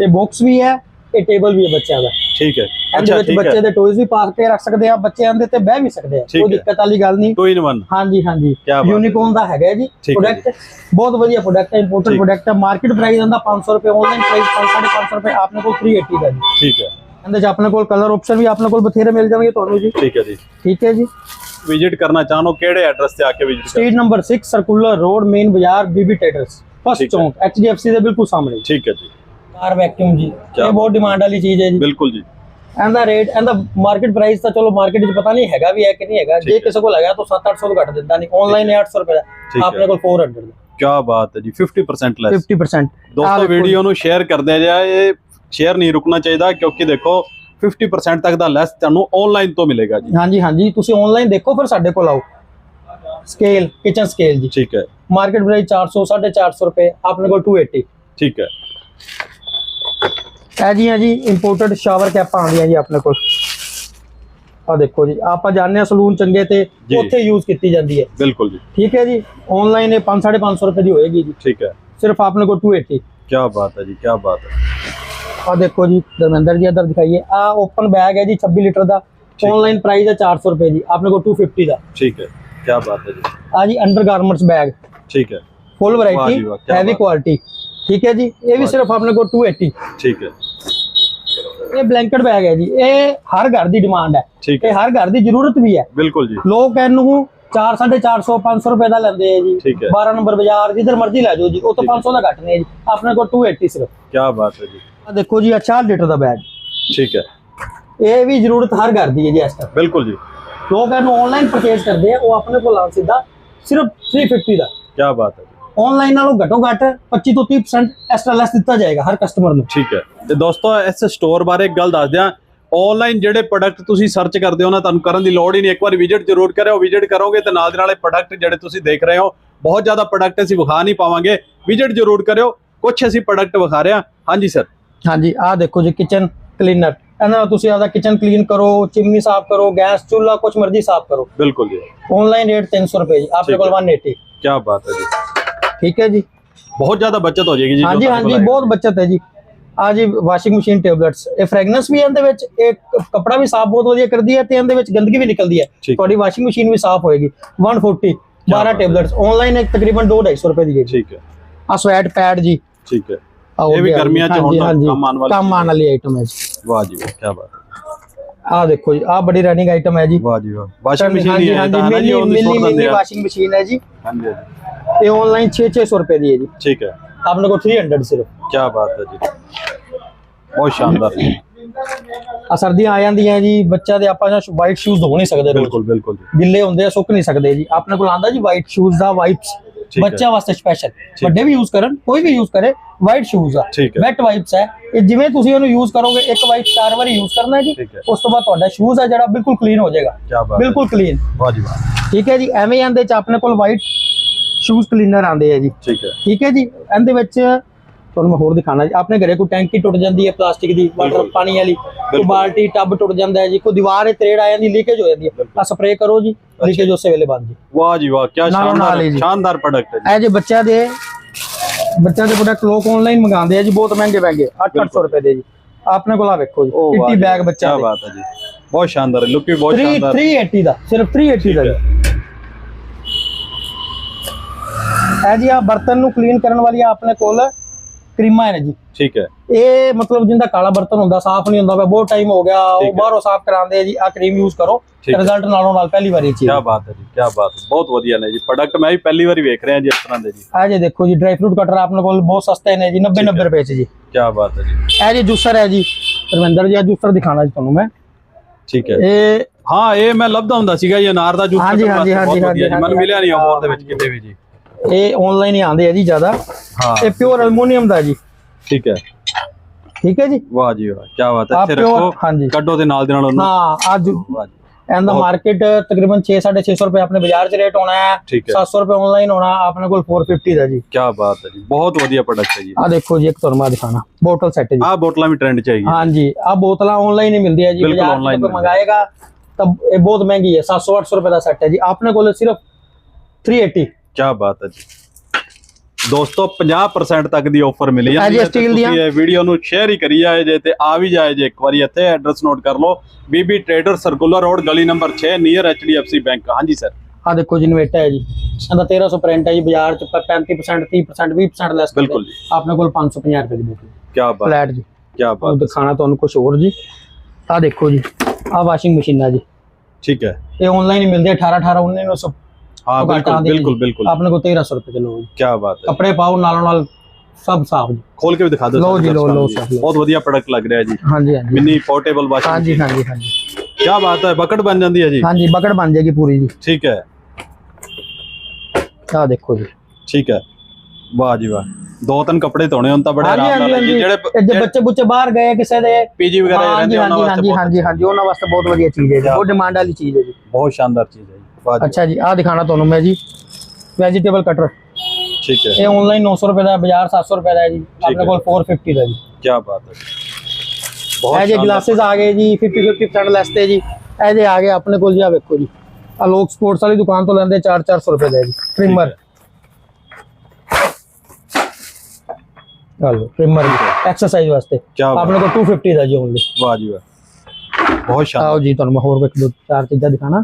ਇਹ ਬਾਕਸ ਵੀ ਹੈ ਇਹ ਟੇਬਲ ਵੀ ਹੈ ਬੱਚਿਆਂ ਦਾ। ਠੀਕ ਹੈ। ਇਹਦੇ ਵਿੱਚ ਬੱਚੇ ਦੇ ਟੋਇਜ਼ ਵੀ ਪਾ ਕੇ ਰੱਖ ਸਕਦੇ ਆ ਬੱਚੇ ਇਹਦੇ ਤੇ ਬਹਿ ਵੀ ਸਕਦੇ ਆ ਕੋਈ। ਦਿੱਕਤ ਵਾਲੀ ਗੱਲ ਨਹੀਂ। ਇਨ ਵਨ ਹਾਂਜੀ ਹਾਂਜੀ। ਯੂਨੀਕੋਰਨ ਦਾ ਹੈਗਾ ਜੀ ਪ੍ਰੋਡਕਟ ਬਹੁਤ ਵਧੀਆ ਪ੍ਰੋਡਕਟ ਹੈ ਇੰਪੋਰਟਡ। ਪ੍ਰੋਡਕਟ ਹੈ। ਮਾਰਕੀਟ ਪ੍ਰਾਈਸ ਇਹਦਾ 500 ਰੁਪਏ ਆਨਲਾਈਨ ਪ੍ਰਾਈਸ 550 ਰੁਪਏ ਆਪਣੇ ਕੋਲ 380 ਦਾ ਜੀ। ਠੀਕ ਹੈ। ਇਹਦੇ ਚ ਆਪਣੇ ਕੋਲ ਕਲਰ ਆਪਸ਼ਨ ਵੀ ਆਪਣੇ ਕੋਲ ਬਥੇਰੇ ਮਿਲ ਜਾਣਗੇ ਤੁਹਾਨੂੰ ਜੀ। ਠੀਕ ਹੈ ਜੀ। ਠੀਕ ਹੈ ਜੀ। ਵਿਜ਼ਿਟ ਕਰਨਾ ਚਾਹੋ ਕਿਹੜੇ ਐਡਰੈਸ ਤੇ ਆ ਕੇ ਵਿਜ਼ਿਟ ਕਰ street number 6 circular road main ਬਾਜ਼ਾਰ ਬੀਬੀ ਟ੍ਰੇਡਰਸ ਫਸਟ। ਚੌਂਕ ਐਚਡੀਐਫਸੀ ਦੇ ਬਿਲਕੁਲ ਸਾਹਮਣੇ। ਠੀਕ ਹੈ ਜੀ। ਕਾਰ ਵੈਕਿਊਮ ਜੀ। ਇਹ ਬਹੁਤ ਡਿਮਾਂਡ ਵਾਲੀ ਚੀਜ਼ ਹੈ ਜੀ। ਬਿਲਕੁਲ ਜੀ। ਇਹਦਾ ਰੇਟ ਇਹਦਾ ਮਾਰਕੀਟ ਪ੍ਰਾਈਸ ਤਾਂ ਚਲੋ ਮਾਰਕੀਟ ਵਿੱਚ ਪਤਾ ਨਹੀਂ ਹੈਗਾ ਵੀ ਹੈ ਕਿ ਨਹੀਂ ਹੈਗਾ। ਜੇ। ਕਿਸੇ ਕੋਲ ਹੈਗਾ ਤਾਂ 7-800 ਤੋਂ ਘੱਟ ਦਿੰਦਾ ਨਹੀਂ। ਆਨਲਾਈਨ 800 ਰੁਪਏ ਦਾ। ਆਪਣੇ ਕੋਲ 400 ਦਾ। ਕੀ ਬਾਤ ਹੈ ਜੀ 50% ਲੈਸ 50% ਆਹ ਦੋਸਤੋ ਵੀਡੀਓ ਨੂੰ ਸ਼ੇਅਰ ਕਰਦੇ ਜਾ ਇਹ ਸ਼ੇਅਰ ਨਹੀਂ ਰੁਕਣਾ ਚਾਹੀਦਾ ਕਿਉਂਕਿ ਦੇਖੋ 50% ਤੱਕ ਦਾ ਲੈਸ ਤੁਹਾਨੂੰ ਆਨਲਾਈਨ ਤੋਂ ਮਿਲੇਗਾ ਜੀ। ਹਾਂਜੀ ਹਾਂਜੀ। ਤੁਸੀਂ ਆਨਲਾਈਨ ਦੇਖੋ ਫਿਰ ਸਾਡੇ ਕੋਲ ਆਓ। ਸਕੇਲ ਕਿਚਨ ਸਕੇਲ ਜੀ। ਠੀਕ ਹੈ। ਮਾਰਕੀਟ ਪ੍ਰਾਈਸ 400 450 ਰੁਪਏ। ਆਪਣੇ ਕੋਲ 280 ਠੀਕ ਹੈ। ਇਹ ਜੀ ਹੈ ਜੀ ਇੰਪੋਰਟਡ ਸ਼ਾਵਰ ਕੈਪਾਂ ਆਉਂਦੀਆਂ ਜੀ ਆਪਣੇ ਕੋਲ। ਆ ਦੇਖੋ ਜੀ ਆਪਾਂ ਜਾਣਦੇ ਹਾਂ ਸਲੂਨ ਚੰਗੇ ਤੇ ਜੀ। ਉੱਥੇ ਯੂਜ਼ ਕੀਤੀ ਜਾਂਦੀ ਹੈ। ਬਿਲਕੁਲ ਜੀ। ਠੀਕ ਹੈ ਜੀ ਆਨਲਾਈਨ ਇਹ 5 550 ਰੁਪਏ ਦੀ ਹੋਏਗੀ ਜੀ। ਠੀਕ ਹੈ। ਸਿਰਫ ਆਪਣੇ ਕੋਲ 280 ਕੀ ਬਾਤ ਹੈ ਜੀ ਕੀ ਬਾਤ ਹੈ। ਆ ਦੇਖੋ ਜੀ ਧਰਮਿੰਦਰ ਜੀ ਇੱਧਰ ਦਿਖਾਈਏ। ਆ ਓਪਨ ਬੈਗ ਹੈ ਜੀ 26 ਲੀਟਰ ਦਾ। ਠੀਕ। ਆਨਲਾਈਨ ਪ੍ਰਾਈਸ ਹੈ 400 ਰੁਪਏ ਜੀ ਆਪਣੇ ਕੋਲ 250 ਦਾ। ਠੀਕ ਹੈ ਕੀ ਬਾਤ ਹੈ ਜੀ। ਆ ਜੀ ਅੰਡਰ ਗਾਰਮੈਂਟਸ ਬੈਗ ਠੀਕ ਹੈ। ਫੁੱਲ ਵਾਹ ਜੀ ਵੈਰਾਈਟੀ ਕਿਆ ਹੈਵੀ ਬਾਤ। ਕੁਆਲਿਟੀ ਠੀਕ ਹੈ ਜੀ ਇਹ ਵੀ ਸਿਰਫ ਆਪਣੇ ਕੋਲ 280 ਠੀਕ ਹੈ। ਇਹ ਬਲੈਂਕਟ ਬੈਗ ਹੈ ਜੀ। ਇਹ ਹਰ ਘਰ ਦੀ ਡਿਮਾਂਡ ਹੈ। ਇਹ ਹਰ ਘਰ ਦੀ ਜ਼ਰੂਰਤ ਵੀ ਹੈ। ਬਿਲਕੁਲ ਜੀ। ਲੋਕ ਇਹਨੂੰ 4 450 500 ਰੁਪਏ ਦਾ ਲੈਂਦੇ ਆ ਜੀ। ਠੀਕ ਹੈ। 12 ਨੰਬਰ ਬਾਜ਼ਾਰ ਜਿੱਧਰ ਮਰਜ਼ੀ ਲੈ ਜਾਓ ਜੀ। ਉਹ ਤੋਂ 500 ਦਾ ਘੱਟ ਨਹੀਂ ਜੀ। ਆਪਣੇ ਕੋਲ 280 ਸਿਰਫ। ਕੀ ਬਾਤ ਹੈ ਜੀ। ਆ ਦੇਖੋ ਜੀ ਆ 4 ਲੀਟਰ ਦਾ ਬੈਗ ਠੀਕ ਹੈ। ਇਹ ਵੀ ਜ਼ਰੂਰਤ ਹਰ ਘਰ ਦੀ ਹੈ ਜੀ ਇਸ ਟਾਈਮ ਬਿਲਕੁਲ ਜੀ। ਲੋਕ ਇਹਨੂੰ ਆਨਲਾਈਨ ਪਰਚੇਸ ਕਰਦੇ ਆ। ਉਹ ਆਪਣੇ ਕੋਲ ਆਂ ਸਿੱਧਾ ਸਿਰਫ 350 ਦਾ। ਕੀ ਬਾਤ ਹੈ ਆਨਲਾਈਨ ਨਾਲੋਂ ਘੱਟੋ ਘੱਟ 25 ਤੋਂ 30% ਐਕਸਟਰਾ ਲੈਸ ਦਿੱਤਾ ਜਾਏਗਾ ਹਰ ਕਸਟਮਰ ਨੂੰ। ਠੀਕ ਹੈ। ਤੇ ਦੋਸਤੋ ਇਸ ਸਟੋਰ ਬਾਰੇ ਇੱਕ ਗੱਲ ਦੱਸ ਦਿਆਂ। ਆਨਲਾਈਨ ਜਿਹੜੇ ਪ੍ਰੋਡਕਟ ਤੁਸੀਂ ਸਰਚ ਕਰਦੇ ਹੋ ਨਾ ਤੁਹਾਨੂੰ ਕਰਨ ਦੀ ਲੋੜ ਹੀ ਨਹੀਂ। ਇੱਕ ਵਾਰ ਵਿਜ਼ਿਟ ਜ਼ਰੂਰ ਕਰਿਓ ਵਿਜ਼ਿਟ ਕਰੋਗੇ ਤੇ ਨਾਲ ਦੇ ਨਾਲੇ ਪ੍ਰੋਡਕਟ ਜਿਹੜੇ ਤੁਸੀਂ ਦੇਖ ਰਹੇ ਹੋ ਬਹੁਤ ਜ਼ਿਆਦਾ ਪ੍ਰੋਡਕਟ ਅਸੀਂ ਵਿਖਾ ਨਹੀਂ ਪਾਵਾਂਗੇ। ਵਿਜ਼ਿਟ ਜ਼ਰੂਰ ਕਰਿਓ। ਕੁਝ ਅਸੀਂ ਪ੍ਰੋਡਕਟ ਵਿਖਾ ਰਹੇ ਹਾਂ। ਹਾਂਜੀ ਸਰ ਹਾਂਜੀ ਆਹ ਦੇਖੋ ਜੀ ਕਿਚਨ ਕਲੀਨਰ ਇਹਨਾਂ ਨਾਲ ਤੁਸੀਂ ਆਪਦਾ ਕਿਚਨ ਕਲੀਨ ਕਰੋ ਚਿਮਨੀ ਸਾਫ਼ ਕਰੋ ਗੈਸ ਚੁੱਲ੍ਹਾ ਕੁਝ ਮਰਜ਼ੀ ਸਾਫ਼ ਕਰੋ। ਬਿਲਕੁਲ ਜੀ। ਆਨਲਾਈਨ ਰੇਟ 300 ਰੁਪਏ ਜੀ ਆਪਣੇ ਕੋਲ 180 ਕੀ ਬਾਤ ਹੈ ਜੀ। ਠੀਕ ਹੈ ਜੀ? ਬਹੁਤ ਜ਼ਿਆਦਾ ਬਚਤ ਹੋ ਜਾਏਗੀ ਜੀ ਹਾਂਜੀ ਹਾਂਜੀ ਬਹੁਤ ਬਚਤ ਹੈ ਜੀ। ਆ ਜੀ ਵਾਸ਼ਿੰਗ ਮਸ਼ੀਨ ਟੇਬਲੇਟਸ ਇਹ ਫ੍ਰੈਗਨੈਂਸ ਵੀ ਇਹਦੇ ਵਿੱਚ ਇਹ ਕਪੜਾ ਵੀ ਸਾਫ਼ ਬਹੁਤ ਵਧੀਆ ਕਰਦੀ ਹੈ ਤੇ ਇਹਦੇ ਵਿੱਚ ਗੰਦਗੀ ਵੀ ਨਿਕਲਦੀ ਹੈ। ਤੁਹਾਡੀ ਵਾਸ਼ਿੰਗ ਮਸ਼ੀਨ ਵੀ ਸਾਫ਼ ਹੋਏਗੀ। 140 12 ਟੇਬਲੇਟਸ ਆਨਲਾਈਨ ਇੱਕ ਤਕਰੀਬਨ 2-250 ਰੁਪਏ ਦੀ ਹੈ ਠੀਕ ਹੈ। ਆ ਸਵੈਟ ਪੈਡ ਜੀ। ਠੀਕ ਹੈ। ਇਹ ਵੀ ਗਰਮੀਆਂ ਚ ਹੁਣ ਕੰਮ ਆਉਣ ਵਾਲੀ ਕੰਮ ਆਉਣ ਵਾਲੀ ਆਈਟਮ ਹੈ ਜੀ। ਵਾਹ ਜੀ ਕੀ ਬਾਤ ਆ ਦੇਖੋ ਜੀ ਆ ਬੜੀ ਰਨਿੰਗ ਆਈਟਮ ਹੈ ਜੀ। ਵਾਹ ਜੀ ਵਾਹ। ਵਾਸ਼ਿੰਗ ਮਸ਼ੀਨ ਹੈ ਜੀ ਮਿਲੀ ਮਿਲੀ ਵਾਸ਼ਿੰਗ ਮਸ਼ੀਨ ਹੈ ਜੀ। ਹਾਂਜੀ। ਇਹ ਆਨਲਾइन 6-600 ਰੁਪਏ ਦੀ ਹੈ ਜੀ। ਠੀਕ ਹੈ। ਆਪਣੇ ਕੋਲ 300 ਸਿਰਫ। ਕੀ ਬਾਤ ਹੈ ਜੀ। ਬਹੁਤ ਸ਼ਾਨਦਾਰ। ਜੀ ਆ ਸਰਦੀਆਂ ਆ ਜਾਂਦੀਆਂ ਜੀ ਬੱਚਾ ਦੇ ਆਪਾਂ ਵਾਈਟ ਸ਼ੂਜ਼ ਧੋ ਨਹੀਂ ਸਕਦੇ ਬਿਲਕੁਲ ਬਿਲਕੁਲ ਜੀ। ਗਿੱਲੇ ਹੁੰਦੇ ਆ ਸੁੱਕ ਨਹੀਂ ਸਕਦੇ ਜੀ। ਆਪਣੇ ਕੋਲ ਆਂਦਾ ਜੀ ਵਾਈਟ ਸ਼ੂਜ਼ ਦਾ ਵਾਈਪਸ ਹੈ। ਬੱਚਾ ਵਾਸਤੇ ਸਪੈਸ਼ਲ ਵੱਡੇ ਵੀ ਯੂਜ਼ ਕਰਨ ਕੋਈ ਵੀ ਯੂਜ਼ ਕਰੇ ਵਾਈਟ ਸ਼ੂਜ਼ ਆ। ਵੈਟ ਵਾਈਪਸ ਹੈ। ਇਹ ਜਿਵੇਂ ਤੁਸੀਂ ਉਹਨੂੰ ਯੂਜ਼ ਕਰੋਗੇ ਇੱਕ ਵਾਈਪ ਚਾਰ ਵਾਰੀ ਯੂਜ਼ ਕਰਨਾ ਹੈ। ਜੀ ਉਸ ਤੋਂ ਬਾਅਦ ਤੁਹਾਡਾ ਸ਼ੂਜ਼ ਹੈ ਜਿਹੜਾ ਬਿਲਕੁਲ ਕਲੀਨ ਹੋ ਜਾਏਗਾ। ਬਿਲਕੁਲ ਕਲੀਨ ਵਾਹ ਜੀ ਵਾਹ। ਠੀਕ ਹੈ ਜੀ ਐਵੇਂ ਆਂਦੇ ਚ ਆਪਣੇ ਕੋਲ ਵਾਈਟ ਸ਼ੂਜ਼ ਕਲੀਨਰ ਆਂਦੇ ਆ ਜੀ। ਠੀਕ ਹੈ। ਠੀਕ ਹੈ ਜੀ? ਇਹਦੇ ਵਿੱਚ ਤੁਹਾਨੂੰ ਮੈਂ ਹੋਰ ਦਿਖਾਣਾ ਜੀ। ਆਪਣੇ ਘਰੇ ਕੋਈ ਟੈਂਕੀ ਟੁੱਟ ਜਾਂਦੀ ਹੈ ਪਲਾਸਟਿਕ ਦੀ ਵਾਟਰ। ਪਾਣੀ ਵਾਲੀ ਕੋਈ। ਬਾਲਟੀ ਟੱਬ ਟੁੱਟ ਜਾਂਦਾ ਹੈ ਜੀ। ਕੋਈ ਦੀਵਾਰ 'ਤੇ ਤਰੇੜ ਆ ਜਾਂਦੀ ਲੀਕੇਜ ਹੋ ਜਾਂਦੀ ਹੈ। ਆ ਸਪਰੇਅ ਕਰੋ ਜੀ ਲੀਕੇਜ ਉਸੇ ਵੇਲੇ ਬੰਦ ਜੀ। ਵਾਹ ਜੀ ਵਾਹ ਕੀ ਸ਼ਾਨਦਾਰ ਹੀ। ਸ਼ਾਨਦਾਰ ਪ੍ਰੋਡਕਟ ਹੈ ਜੀ। ਇਹ ਜੇ ਬੱਚਿਆਂ ਦੇ ਬੱਚਿਆਂ ਦੇ ਪ੍ਰੋਡਕਟ ਲੋਕ ਆਨਲਾਈਨ ਮੰਗਾਉਂਦੇ ਆ ਜੀ ਬਹੁਤ ਮਹਿੰਗੇ ਮਹਿੰਗੇ 8-800 ਰੁਪਏ ਦੇ ਜੀ। ਆਪਣੇ ਕੋਲ ਆ ਵੇਖੋ ਜੀ ਕਿੱਟੀ ਬੈਗ ਬੱਚਿਆਂ ਕੀ ਬਾਤ ਹੈ ਜੀ। ਬਹੁਤ ਸ਼ਾਨਦਾਰ ਲੁੱਕ ਵੀ ਬਹੁਤ 3 ਸ਼ਾਨਦਾਰ। 380 ਦਾ ਸਿਰਫ 380 ਦਾ ਜੀ। ਇਹ ਜੀ ਆ ਬਰਤਨ ਨੂੰ ਕਲੀਨ ਕਰਨ ਵਾਲੀਆਂ ਆਪਣੇ ਕੋਲ ਕਰੀਮਾਂ ਹੈ ਜੀ। ਠੀਕ ਹੈ। ਇਹ ਮਤਲਬ ਜਿੰਦਾ ਕਾਲਾ ਬਰਤਨ ਹੁੰਦਾ ਸਾਫ਼ ਨਹੀਂ ਹੁੰਦਾ ਪਿਆ ਬਹੁਤ ਟਾਈਮ ਹੋ ਗਿਆ ਉਹ। ਬਾਹਰੋਂ ਸਾਫ਼ ਕਰਾਉਂਦੇ ਆ ਜੀ ਆ ਕਰੀਮ ਯੂਜ਼ ਕਰੋ। ਰਿਜ਼ਲਟ ਨਾਲੋਂ ਨਾਲ ਪਹਿਲੀ ਵਾਰੀ ਚੀਜ਼ ਕੀ ਬਾਤ ਹੈ ਜੀ ਕੀ ਬਾਤ। ਬਹੁਤ ਵਧੀਆ ਨੇ ਜੀ ਪ੍ਰੋਡਕਟ ਮੈਂ ਵੀ ਪਹਿਲੀ ਵਾਰੀ ਵੇਖ ਰਿਹਾ ਜੀ ਇਸ ਤਰ੍ਹਾਂ ਦੇ ਜੀ। ਆ ਜੇ ਦੇਖੋ ਜੀ ਡਰਾਈ ਫਰੂਟ ਕਟਰ ਆਪਣੇ ਕੋਲ ਬਹੁਤ ਸਸਤੇ ਨੇ ਜੀ 90 90 ਰੁਪਏ ਚ ਜੀ। ਕੀ ਬਾਤ ਹੈ ਜੀ। ਇਹ ਜੀ ਜੂਸਰ ਹੈ ਜੀ ਧਰਮਿੰਦਰ ਜੀ ਆ ਜੂਸਰ ਦਿਖਾਣਾ ਜੀ ਤੁਹਾਨੂੰ ਮੈਂ। ਠੀਕ ਹੈ। ਇਹ ਹਾਂ ਇਹ ਮੈਂ ਲੱਭਦਾ ਹੁੰਦਾ ਸੀਗਾ ਇਹ ਅਨਾਰ ਦਾ ਜੂਸ ਹਾਂਜੀ, ਹਾਂਜੀ, ਹਾਂਜੀ, ਮੈਨੂੰ ਮਿਲਿਆ ਨਹੀਂ ਆਫਰ ਦੇ ਵਿੱਚ ਕਿਤੇ ਵੀ ਜੀ। ਇਹ ਆਨਲਾਈਨ ਹੀ ਆਉਂਦੇ ਆ ਜੀ ਜ਼ਿਆਦਾ। ਹਾਂ। ਇਹ ਪਿਓਰ ਐਲੂਮੀਨੀਅਮ ਦਾ ਜੀ। ਠੀਕ ਹੈ। ਠੀਕ ਹੈ ਜੀ? ਵਾਹ ਜੀ ਵਾਹ ਕੀ ਬਾਤ ਹੈ। ਆ ਇੱਥੇ ਰੱਖੋ ਕੱਢੋ ਤੇ ਨਾਲ ਦੇ ਨਾਲ ਉਹਨੂੰ। ਹਾਂ ਅੱਜ ਜੀ। ਇਹਦਾ ਮਾਰਕੀਟ ਤਕਰੀਬਨ 6 650 ਰੁਪਏ ਆਪਣੇ ਬਾਜ਼ਾਰ 'ਚ ਰੇਟ ਹੋਣਾ ਹੈ। ਠੀਕ ਹੈ। 700 ਰੁਪਏ ਆਨਲਾਈਨ ਹੋਣਾ ਆਪਣੇ ਕੋਲ 450 ਦਾ ਜੀ। ਕੀ ਬਾਤ ਹੈ ਜੀ। ਬਹੁਤ ਵਧੀਆ ਪ੍ਰੋਡਕਟ ਹੈ ਜੀ। ਆ ਦੇਖੋ ਜੀ ਇੱਕ ਤੁਹਾਨੂੰ ਮੈਂ ਦਿਖਾਣਾ। ਬੋਟਲ ਸੈੱਟ ਜੀ। ਆਹ ਬੋਤਲਾਂ ਵੀ ਟ੍ਰੈਂਡ ਚ ਆਈ ਹਾਂਜੀ ਆ ਬੋਤਲਾਂ ਆਨਲਾਈਨ ਹੀ ਮਿਲਦੀ ਹੈ ਜੀ। ਬਾਜ਼ਾਰ ਤੋਂ। ਮੰਗਾਏਗਾ ਤਾਂ ਇਹ ਬਹੁਤ ਮਹਿੰਗੀ ਹੈ। 700 800 ਰੁਪਏ ਦਾ ਸੈੱਟ ਹੈ ਜੀ। ਆਪਣੇ ਕੋਲ ਸਿਰਫ 380 ਕੀ ਬਾਤ ਹੈ ਜੀ। ਦੋਸਤੋ 50% ਤੱਕ ਦੀ ਆਫਰ ਮਿਲੀ ਹਾਂ ਜੀ, ਹੈ। ਤੁਸੀਂ ਇਹ ਵੀਡੀਓ ਨੂੰ ਸ਼ੇਅਰ ਹੀ ਕਰੀ ਜਾਏ ਜੇ ਤੇ ਆ ਵੀ ਜਾਏ ਜੇ ਇੱਕ ਵਾਰੀ ਇੱਥੇ ਐਡਰੈਸ ਨੋਟ ਕਰ ਲਓ। B B trader circular road ਗਲੀ ਨੰਬਰ 6 ਨੀਅਰ ਐਚਡੀਐਫਸੀ ਬੈਂਕ ਹਾਂਜੀ ਸਰ ਆ ਦੇਖੋ ਜੀ ਇਨਵੇਟਰ ਹੈ ਜੀ। ਇਹਦਾ 1300 ਪ੍ਰਿੰਟ ਹੈ ਜੀ। ਬਾਜ਼ਾਰ 'ਚ 35% 30% 20% ਲੈਸ ਬਿਲਕੁਲ ਜੀ। ਆਪਣੇ ਕੋਲ 550 ਰੁਪਏ ਦੀ ਬੋਤਲ। ਕੀ ਬਾਤ ਫਲੈਟ ਜੀ। ਕੀ ਬਾਤ ਦਿਖਾਣਾ ਤੁਹਾਨੂੰ ਕੁਝ ਹੋਰ ਜੀ। ਆ ਦੇਖੋ ਜੀ। ਆ ਵਾਸ਼ਿੰਗ ਮਸ਼ੀਨਾਂ ਜੀ। ਠੀਕ ਹੈ। ਇਹ ਆਨਲਾਈਨ ਹੀ ਮਿਲਦੇ 18 18 19 900 ਹਾਂ ਬਿਲਕੁਲ ਜੀ। ਬਿਲਕੁਲ ਆਪਣੇ ਕੋਲ 1300 ਰੁਪਏ ਚ ਲਓ ਜੀ। ਕੀ ਬਾਤ ਹੈ। ਕੱਪੜੇ ਪਾਓ ਨਾਲੋਂ ਨਾਲ ਸਭ ਸਾਫ਼ ਜੀ। ਖੋਲ ਕੇ ਵੀ ਦਿਖਾ ਦਿਓ ਲਓ ਜੀ, ਲਓ, ਲਓ ਲਓ। ਬਹੁਤ ਵਧੀਆ ਪ੍ਰੋਡਕਟ ਲੱਗ ਰਿਹਾ ਜੀ। ਹਾਂਜੀ ਹਾਂਜੀ। ਮਿੰਨੀ ਪੋਰਟੇਬਲ ਵਾਸ਼ਿੰਗ ਹਾਂਜੀ ਹਾਂਜੀ ਹਾਂਜੀ। ਕੀ ਬਾਤ ਹੈ ਬਕਟ ਬਣ ਜਾਂਦੀ ਹੈ ਜੀ। ਹਾਂਜੀ ਬਕਟ ਬਣ ਜਾਏਗੀ ਪੂਰੀ ਜੀ। ਠੀਕ ਹੈ। ਆ ਦੇਖੋ ਜੀ। ਠੀਕ ਹੈ। ਵਾਹ ਜੀ ਵਾਹ। ਦੋ ਤਿੰਨ ਕੱਪੜੇ ਧੋਣੇ ਹੁਣ ਤਾਂ ਬੜੇ ਹਾਂਜੀ ਨਾਲ ਜੀ ਜਿਹੜੇ ਜੇ ਬੱਚੇ ਬੁੱਚੇ ਬਾਹਰ ਗਏ ਕਿਸੇ ਦੇ। ਪੀਜੀ ਵਗੈਰਾ ਰਹਿੰਦੇ ਉਹਨਾਂ ਹਾਂਜੀ ਬਹੁਤ ਹਾਂਜੀ ਹਾਂਜੀ ਉਹਨਾਂ ਵਾਸਤੇ ਬਹੁਤ ਵਧੀਆ ਚੀਜ਼ ਹੈ ਜੀ। ਬਹੁਤ ਡਿਮਾਂਡ ਵਾਲੀ ਚੀਜ਼ ਹੈ ਜੀ। ਬਹੁਤ ਸ਼ਾਨਦਾਰ ਚੀਜ਼ ਹੈ। ਵਾਹ ਅੱਛਾ ਜੀ ਆ ਦਿਖਾਣਾ ਤੁਹਾਨੂੰ ਮੈਂ ਜੀ। ਵੈਜੀਟੇਬਲ ਕਟਰ ਠੀਕ ਹੈ। ਇਹ ਆਨਲਾਈਨ 900 ਰੁਪਏ ਦਾ ਬਾਜ਼ਾਰ 700 ਰੁਪਏ ਦਾ ਹੈ ਜੀ। ਆਪਣੇ। ਕੋਲ 450 ਦਾ ਜੀ। ਕੀ ਬਾਤ ਹੈ। ਬਹੁਤ ਇਹ ਜੇ। ਗਲਾसेस ਆ ਗਏ ਜੀ 50 50% ਲੈਸ ਤੇ ਜੀ। ਇਹ ਜੇ ਆ ਗਏ ਆਪਣੇ ਕੋਲ ਜੀ ਆ ਵੇਖੋ ਜੀ। ਆ ਲੋਕ ਸਪੋਰਟਸ ਵਾਲੀ ਦੁਕਾਨ ਤੋਂ ਲੈਂਦੇ 4 400 ਰੁਪਏ ਦਾ ਜੀ। ਟ੍ਰਿਮਰ ਚਲੋ ਟ੍ਰਿਮਰ ਐਕਸਰਸਾਈਜ਼ ਵਾਸਤੇ। ਆਪਣੇ ਕੋਲ 250 ਦਾ ਜੀ ਓਨਲੀ ਵਾਹ ਜੀ ਵਾਹ। ਬਹੁਤ ਸ਼ਾਨਦਾਰ। ਆਓ ਜੀ ਤੁਹਾਨੂੰ ਮੈਂ ਹੋਰ ਇੱਕ ਦੋ ਚਾਰ ਚੀਜ਼ਾਂ ਦਿਖਾਣਾ।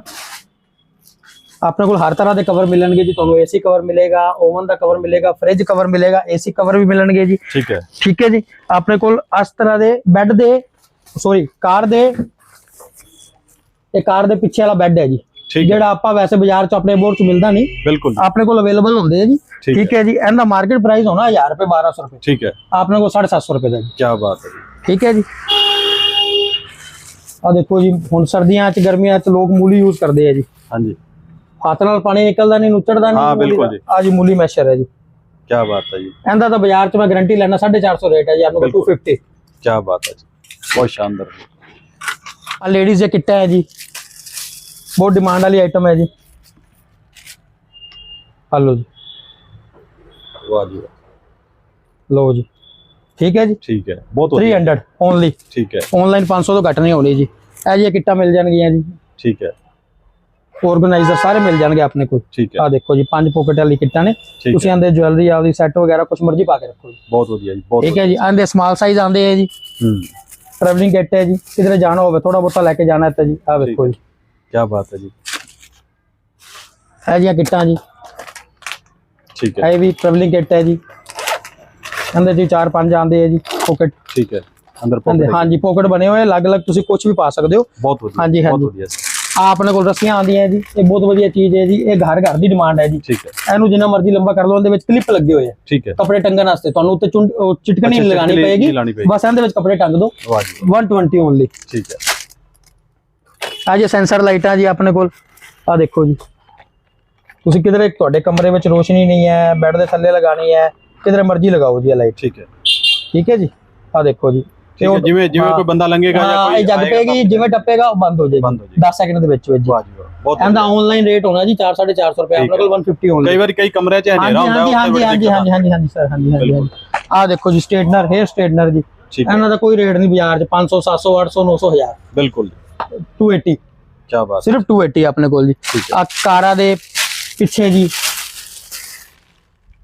ਆਪਣੇ ਕੋਲ ਹਰ ਤਰ੍ਹਾਂ ਦੇ ਕਵਰ ਮਿਲਣਗੇ ਜੀ ਤੁਹਾਨੂੰ ਏਸੀ ਕਵਰ ਮਿਲੇਗਾ ਓਵਨ ਦਾ ਕਵਰ ਮਿਲੇਗਾ ਫ੍ਰਿਜ ਕਵਰ ਮਿਲੇਗਾ ਏਸੀ ਕਵਰ ਵੀ ਮਿਲਣਗੇ ਜੀ। ਠੀਕ ਹੈ। ਠੀਕ ਹੈ ਜੀ। ਆਪਣੇ ਕੋਲ ਇਸ ਤਰ੍ਹਾਂ ਦੇ ਬੈੱਡ ਦੇ ਸੌਰੀ ਕਾਰ ਦੇ ਇਹ ਕਾਰ ਦੇ ਪਿੱਛੇ ਵਾਲਾ ਬੈੱਡ ਹੈ ਜੀ। ਜਿਹੜਾ ਆਪਾਂ ਵੈਸੇ ਬਾਜ਼ਾਰ 'ਚ ਆਪਣੇ ਬੋਰ 'ਚ ਮਿਲਦਾ ਨਹੀਂ। ਬਿਲਕੁਲ ਆਪਣੇ ਕੋਲ ਅਵੇਲੇਬਲ ਹੁੰਦੇ ਆ ਜੀ। ਠੀਕ ਹੈ। ਜੀ। ਇਹਦਾ ਮਾਰਕੀਟ ਪ੍ਰਾਈਸ ਹੋਣਾ 1000 ਰੁਪਏ 1200 ਰੁਪਏ। ਠੀਕ ਹੈ। ਆਪਣੇ ਕੋਲ 750 ਰੁਪਏ ਦਾ ਜੀ। ਕੀ ਬਾਤ ਹੈ ਜੀ। ਠੀਕ ਹੈ ਜੀ। ਆ ਦੇਖੋ ਜੀ ਹੁਣ ਸਰਦੀਆਂ 'ਚ ਗਰਮੀਆਂ 'ਚ ਲੋਕ ਮੂਲੀ ਯੂਜ਼ ਕਰਦੇ ਆ ਜੀ। ਹਾਂਜੀ। ਹੱਥ ਨਾਲ ਪਾਣੀ ਨਿਕਲਦਾ ਨਹੀਂ ਨੁੱਚੜਦਾ ਨਹੀਂ ਹਾਂ, ਬਿਲਕੁਲ। ਜੀ। ਆ ਜੀ ਮੂਲੀ ਮੈਸ਼ਰ ਹੈ ਜੀ। ਕੀ ਬਾਤ ਹੈ ਜੀ। ਇਹਦਾ ਤਾਂ ਬਾਜ਼ਾਰ 'ਚ ਮੈਂ ਗਾਰੰਟੀ ਲੈਣਾ 450 ਰੇਟ ਹੈ ਜੀ ਬਿਲਕੁਲ। 250 ਕੀ ਬਾਤ ਹੈ ਜੀ। ਬਹੁਤ ਸ਼ਾਨਦਾਰ ਆ ਲੇਡੀਜ਼ ਦੇ ਕਿੱਟਾ ਹੈ ਜੀ। ਬਹੁਤ ਡਿਮਾਂਡ ਵਾਲੀ ਆਈਟਮ ਹੈ ਜੀ। ਹਲੋ ਜੀ। ਵਾਹ ਜੀ। ਲਓ ਜੀ। ਠੀਕ ਹੈ ਜੀ? ਠੀਕ ਹੈ। ਬਹੁਤ ਵਧੀਆ। 300 ਓਨਲੀ ਠੀਕ ਹੈ। ਆਨਲਾਈਨ 500 ਤੋਂ ਘੱਟ ਨਹੀਂ ਹੋਣੀ ਜੀ। ਇਹ ਜੀ ਕਿੱਟਾਂ ਮਿਲ ਜਾਣਗੀਆਂ ਜੀ। ਠੀਕ ਹੈ। ਆਰਗੇਨਾਈਜ਼ਰ ਸਾਰੇ ਮਿਲ ਜਾਣਗੇ ਆਪਣੇ ਕੋਲ। ਠੀਕ ਹੈ। ਆ ਦੇਖੋ ਜੀ ਪੰਜ ਪਾਕਟ ਵਾਲੀ ਕਿੱਟਾਂ ਨੇ। ਤੁਸੀਂ ਆਂਦੇ ਜੁਐਲਰੀ ਆਪਦੀ ਸੈੱਟ ਵਗੈਰਾ ਕੁਝ ਮਰਜ਼ੀ ਪਾ ਕੇ ਰੱਖੋ ਜੀ। ਬਹੁਤ ਵਧੀਆ ਜੀ ਬਹੁਤ ਠੀਕ ਹੈ ਜੀ ਆਂਦੇ ਸਮਾਲ ਸਾਈਜ਼ ਆਂਦੇ ਹੈ ਜੀ। ਹੂੰ। ਟਰੈਵਲਿੰਗ ਕਿੱਟ ਹੈ ਜੀ ਕਿਧਰੇ ਜਾਣਾ ਹੋਵੇ ਥੋੜਾ ਬਹੁਤਾ ਲੈ ਕੇ ਜਾਣਾ ਹੈ ਤਾਂ ਜੀ। ਆ ਵੇਖੋ ਜੀ। ਕੀ ਬਾਤ ਹੈ ਜੀ। ਇਹ ਜੀਆਂ ਕਿੱਟਾਂ ਜੀ। ਠੀਕ ਹੈ। ਇਹ ਵੀ ਟਰੈਵਲਿੰਗ ਕਿੱਟ ਹੈ ਜੀ। ਇਹਦੇ ਜੀ ਚਾਰ ਪੰਜ ਆਂਦੇ ਹੈ ਜੀ ਪਾਕਟ ਠੀਕ ਹੈ ਅੰਦਰ pocket ਹਾਂਜੀ ਪਾਕਟ ਬਣੇ ਹੋਏ ਅਲੱਗ-ਅਲੱਗ ਤੁਸੀਂ ਕੁਝ ਵੀ ਪਾ ਸਕਦੇ ਹੋ। ਬਹੁਤ ਵਧੀਆ ਹਾਂਜੀ, ਬਹੁਤ ਹਾਂਜੀ। ਵਧੀਆ। ਆ ਆਪਣੇ ਕੋਲ ਰੱਸੀਆਂ ਆਉਂਦੀਆਂ ਜੀ ਇਹ ਬਹੁਤ ਵਧੀਆ ਚੀਜ਼ ਹੈ ਜੀ ਇਹ ਘਰ ਘਰ ਦੀ ਡਿਮਾਂਡ ਹੈ ਜੀ। ਠੀਕ ਹੈ। ਇਹਨੂੰ ਜਿੰਨਾ ਮਰਜ਼ੀ ਲੰਬਾ ਕਰ ਲਓ ਇਹਦੇ ਵਿੱਚ ਕਲਿੱਪ ਲੱਗੇ ਹੋਏ ਆ। ਠੀਕ ਹੈ। ਕੱਪੜੇ ਟੰਗਣ ਵਾਸਤੇ ਤੁਹਾਨੂੰ ਉੱਤੇ ਚਿਟਕਣੀ ਨਹੀਂ ਲਗਾਣੀ ਪਏਗੀ। ਬਸ ਇਹਦੇ ਵਿੱਚ ਕੱਪੜੇ ਟੰਗ ਦਿਓ ਵਾਹ ਜੀ 120 ਓਨਲੀ ਠੀਕ ਹੈ। ਆ ਜੇ ਸੈਂਸਰ ਲਾਈਟਾਂ ਜੀ ਆਪਣੇ ਕੋਲ ਆ ਦੇਖੋ ਜੀ। ਤੁਸੀਂ ਕਿਧਰੇ ਤੁਹਾਡੇ ਕਮਰੇ ਵਿੱਚ ਰੋਸ਼ਨੀ ਨਹੀਂ ਹੈ ਬੈੱਡ ਦੇ ਥੱਲੇ ਲਗਾਣੀ ਹੈ ਕਿਧਰੇ ਮਰਜ਼ੀ ਲਗਾਓ ਜੀ ਇਹ ਲਾਈਟ ਠੀਕ ਹੈ। ਠੀਕ ਹੈ ਜੀ? ਆ ਦੇਖੋ ਜੀ। ਹੈ ਜਿਵੇਂ ਜਿਵੇਂ ਹਾਂ। ਕੋਈ ਬੰਦਾ ਲੰਘੇਗਾ ਜਾਂ ਹਾਂ ਕੋਈ ਇਹ ਜਗ ਆਏਗਾ ਪਏਗੀ ਜਿਵੇਂ ਟੱਪੇਗਾ ਉਹ ਬੰਦ ਹੋ ਜਾਏਗੀ। ਬੰਦ ਹੋ ਜਾਏਗੀ। 10 ਸੈਕਿੰਡ ਦੇ ਵਿੱਚ ਵਿੱਚ। ਵਾਹ ਜੀ ਵਾਹ ਬਹੁਤ ਇਹਦਾ ਵਧੀਆ। ਆਨਲਾਈਨ ਰੇਟ ਹੋਣਾ ਜੀ 4 450 ਰੁਪਏ ਆਪਣੇ ਕੋਲ 150 ਓਨਲੀ ਕਈ ਵਾਰੀ ਕਈ ਕਮਰਿਆਂ 'ਚ ਹਨੇਰਾ ਹੁੰਦਾ ਹਾਂਜੀ ਹਾਂਜੀ ਹਾਂਜੀ ਹਾਂਜੀ ਹਾਂਜੀ ਹਾਂਜੀ ਸਰ ਹਾਂਜੀ ਹਾਂਜੀ। ਆ ਦੇਖੋ ਜੀ ਸਟੇਟਨਰ ਹੇਅਰ ਸਟੇਟਨਰ ਜੀ। ਠੀਕ ਹੈ। ਇਹਨਾਂ ਦਾ ਕੋਈ ਰੇਟ ਨਹੀਂ ਬਾਜ਼ਾਰ 'ਚ 500 700 800 900 1000 ਬਿਲਕੁਲ 280 ਕੀ ਬਾਤ ਸਿਰਫ 280 ਆਪਣੇ ਕੋਲ ਜੀ। ਠੀਕ ਆ ਕਾਰਾਂ ਦੇ ਪਿੱਛੇ ਜੀ।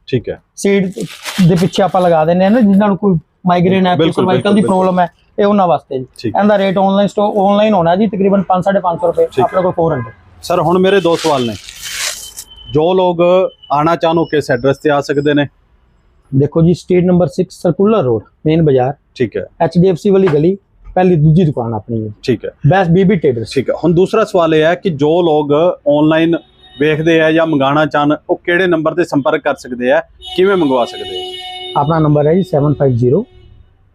ਠੀਕ ਹੈ। ਸੀਟ ਦੇ ਪਿੱਛੇ ਆਪਾਂ ਲਗਾ ਦਿੰਦੇ ਆ ਨਾ ਜਿਨ੍ਹਾਂ ਨੂੰ ਕੋਈ ਮਾਈਗ੍ਰੇਨ ਹੈ ਸਰਵਾਈਕਲ ਦੀ ਪ੍ਰੋਬਲਮ ਹੈ ਇਹ ਉਹਨਾਂ ਵਾਸਤੇ ਜੀ। ਇਹਦਾ ਰੇਟ ਆਨਲਾਈਨ ਸਟੋਰ ਆਨਲਾਈਨ ਹੋਣਾ ਜੀ ਤਕਰੀਬਨ 5 550 ਰੁਪਏ ਆਪਣੇ ਕੋਲ 400 ਸਰ ਹੁਣ ਮੇਰੇ ਦੋ ਸਵਾਲ ਨੇ। ਜੋ ਲੋਗ ਆਣਾ ਚਾਹਨ ਉਹ ਕਿਸ ਐਡਰੈਸ ਤੇ ਆ ਸਕਦੇ ਨੇ? ਦੇਖੋ ਜੀ street number 6 circular road main ਬਾਜ਼ਾਰ। ਠੀਕ ਹੈ। HDFC ਵਾਲੀ ਗਲੀ ਪਹਿਲੀ ਦੂਜੀ ਦੁਕਾਨ ਆਪਣੀ ਹੈ। ਠੀਕ ਹੈ। ਬੈਸ ਬੀਬੀ ਟੇਡਰਸ ਠੀਕ ਹੈ। ਹੁਣ ਦੂਸਰਾ ਸਵਾਲ ਇਹ ਹੈ ਕਿ ਜੋ ਲੋਗ ਆਨਲਾਈਨ ਵੇਖਦੇ ਆ ਜਾਂ ਮੰਗਾਣਾ ਚਾਹਨ ਉਹ ਕਿਹੜੇ ਨੰਬਰ ਤੇ ਸੰਪਰਕ ਕਰ ਸਕਦੇ ਆ? ਕਿਵੇਂ ਮੰਗਵਾ ਸਕਦੇ ਆ? ਆਪਣਾ ਨੰਬਰ ਹੈ ਜੀ 750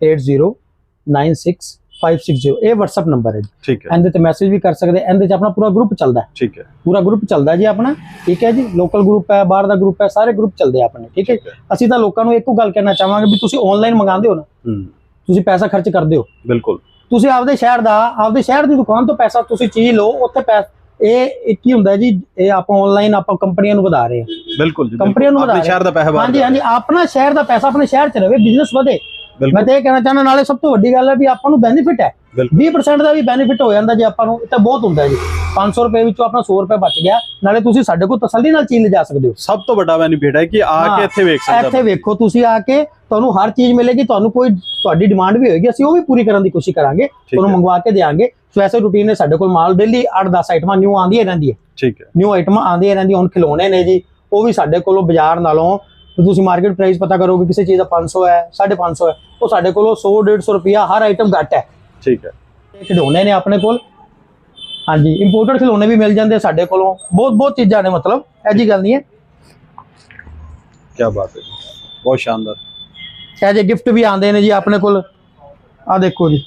8096560 ਇਹ WhatsApp ਨੰਬਰ ਹੈ ਜੀ। ਠੀਕ ਹੈ। ਇਹਦੇ ਤੇ ਮੈਸੇਜ ਵੀ ਕਰ ਸਕਦੇ। ਇਹਦੇ ਚ ਆਪਣਾ ਪੂਰਾ ਗਰੁੱਪ ਚੱਲਦਾ ਹੈ। ਠੀਕ ਹੈ। ਪੂਰਾ ਗਰੁੱਪ ਚੱਲਦਾ ਜੀ ਆਪਣਾ। ਠੀਕ ਹੈ ਜੀ। ਲੋਕਲ ਗਰੁੱਪ ਹੈ ਬਾਹਰ ਦਾ ਗਰੁੱਪ ਹੈ ਸਾਰੇ ਗਰੁੱਪ ਚੱਲਦੇ ਆ ਆਪਣੇ। ਠੀਕ ਹੈ। ਹੈ। ਅਸੀਂ ਤਾਂ ਲੋਕਾਂ ਨੂੰ ਇੱਕੋ ਗੱਲ ਕਹਿਣਾ ਚਾਹਾਂਗੇ ਵੀ ਤੁਸੀਂ ਆਨਲਾਈਨ ਮੰਗਾਉਂਦੇ ਹੋ ਨਾ। ਹੂੰ। ਤੁਸੀਂ ਪੈਸਾ ਖਰਚ ਕਰਦੇ ਹੋ। ਬਿਲਕੁਲ। ਤੁਸੀਂ ਆਪਦੇ ਸ਼ਹਿਰ ਦਾ ਆਪਦੇ ਸ਼ਹਿਰ ਦੀ ਦੁਕਾਨ ਤੋਂ ਪੈਸਾ ਤੁਸੀਂ ਚੀਜ਼ ਲਓ ਉੱਥੇ ਪੈਸਾ ਇਹ ਇੱਕ ਹੀ ਹੁੰਦਾ ਜੀ ਇਹ ਆਪਾਂ ਆਨਲਾਈਨ ਆਪਾਂ ਕੰਪਨੀਆਂ ਨੂੰ ਵਧਾ ਰਹੇ ਹਾਂ। ਬਿਲਕੁਲ ਜੀ ਕੰਪਨੀਆਂ ਨੂੰ ਆਪਣੇ ਵਧਾ ਸ਼ਹਿਰ ਦਾ ਪੈਸਾ ਹਾਂਜੀ ਹਾਂਜੀ ਆਪਣਾ ਸ਼ਹਿਰ ਦਾ ਪੈਸਾ ਆਪਣੇ ਸ਼ਹਿਰ 'ਚ ਰਵੇ ਬਿਜ਼ਨਸ ਵਧੇ। ਮੈਂ ਤਾਂ ਇਹ ਕਹਿਣਾ ਚਾਹੁੰਦਾ ਨਾਲੇ ਸਭ ਤੋਂ ਵੱਡੀ ਗੱਲ ਹੈ ਵੀ ਆਪਾਂ ਨੂੰ ਬੈਨੀਫਿਟ ਹੈ। ਬਿਲਕੁਲ। 20% ਦਾ ਵੀ ਬੈਨੀਫਿਟ ਹੋ ਜਾਂਦਾ ਜੇ ਆਪਾਂ ਨੂੰ ਇਹ ਤਾਂ ਬਹੁਤ ਹੁੰਦਾ ਜੀ। 500 ਰੁਪਏ ਵਿੱਚੋਂ ਆਪਣਾ 100 ਰੁਪਏ ਬਚ ਗਿਆ ਨਾਲੇ ਤੁਸੀਂ ਸਾਡੇ ਕੋਲ ਤਸੱਲੀ ਨਾਲ ਚੀਜ਼ ਲਿਜਾ ਸਕਦੇ ਹੋ। ਸਭ ਤੋਂ ਵੱਡਾ ਬੈਨੀਫਿਟ ਹੈ ਕਿ ਆ ਹਾਂ, ਕੇ ਇੱਥੇ ਵੇਖ ਸਕਦਾ ਇੱਥੇ ਵੇਖੋ ਤੁਸੀਂ ਆ ਕੇ ਤੁਹਾਨੂੰ ਹਰ ਚੀਜ਼ ਮਿਲੇਗੀ ਤੁਹਾਨੂੰ ਕੋਈ ਤੁਹਾਡੀ ਡਿਮਾਂਡ ਵੀ ਹੋਏਗੀ ਅਸੀਂ ਉਹ ਵੀ ਪੂਰੀ ਕਰਨ ਦੀ ਕੋਸ਼ਿਸ਼ ਕਰਾਂਗੇ ਤੁਹਾਨੂੰ ਹੈ। ਮੰਗਵਾ ਕੇ ਦੇਾਂਗੇ ਸੋ ਐਸੇ ਰੂਟੀਨ ਨੇ ਸਾਡੇ ਕੋਲ ਮਾਲ ਡੇਲੀ 8-10 ਆਈਟਮਾਂ ਨਿਊ ਆਉਂਦੀਆਂ ਰਹਿੰਦੀਆਂ। ਠੀਕ ਹੈ। ਨਿਊ ਆਈਟਮਾਂ ਆਉਂਦੀਆਂ ਰਹਿੰਦੀਆਂ ਹੁਣ ਖਿਲੌਣੇ ਨੇ ਜੀ ਉਹ ਵੀ ਸਾਡੇ ਕੋਲੋਂ ਬਾਜ਼ਾਰ ਨਾਲੋਂ ਜੇ ਤੁਸੀਂ ਮਾਰਕੀਟ ਪ੍ਰਾਈਸ ਪਤਾ ਕਰੋਗੇ ਕਿਸੇ ਚੀਜ਼ ਦਾ 500 ਹੈ 550 ਹੈ ਉਹ ਸਾਡੇ ਕੋਲੋਂ 100 150 ਰੁਪਿਆ ਹਰ ਆਈਟਮ ਘੱਟ ਹੈ। ਠੀਕ ਹੈ। ਖਿਡੌਣੇ ਨੇ ਆਪਣੇ ਕੋਲ। ਹਾਂਜੀ ਇੰਪੋਰਟਡ ਖਿਡੌਣੇ ਵੀ ਮਿਲ ਜਾਂਦੇ ਸਾਡੇ ਕੋਲੋਂ। ਬਹੁਤ ਬਹੁਤ ਚੀਜ਼ਾਂ ਨੇ ਮਤਲਬ ਇਹ ਜੀ ਗੱਲ ਨਹੀਂ ਹੈ। ਕੀ ਬਾਤ ਹੈ ਬਹੁਤ ਸ਼ਾਨਦਾਰ। ਇਹ ਜੇ ਗਿਫਟ ਵੀ ਆਉਂਦੇ ਨੇ ਜੀ ਆਪਣੇ ਕੋਲ। ਆ ਦੇਖੋ ਜੀ।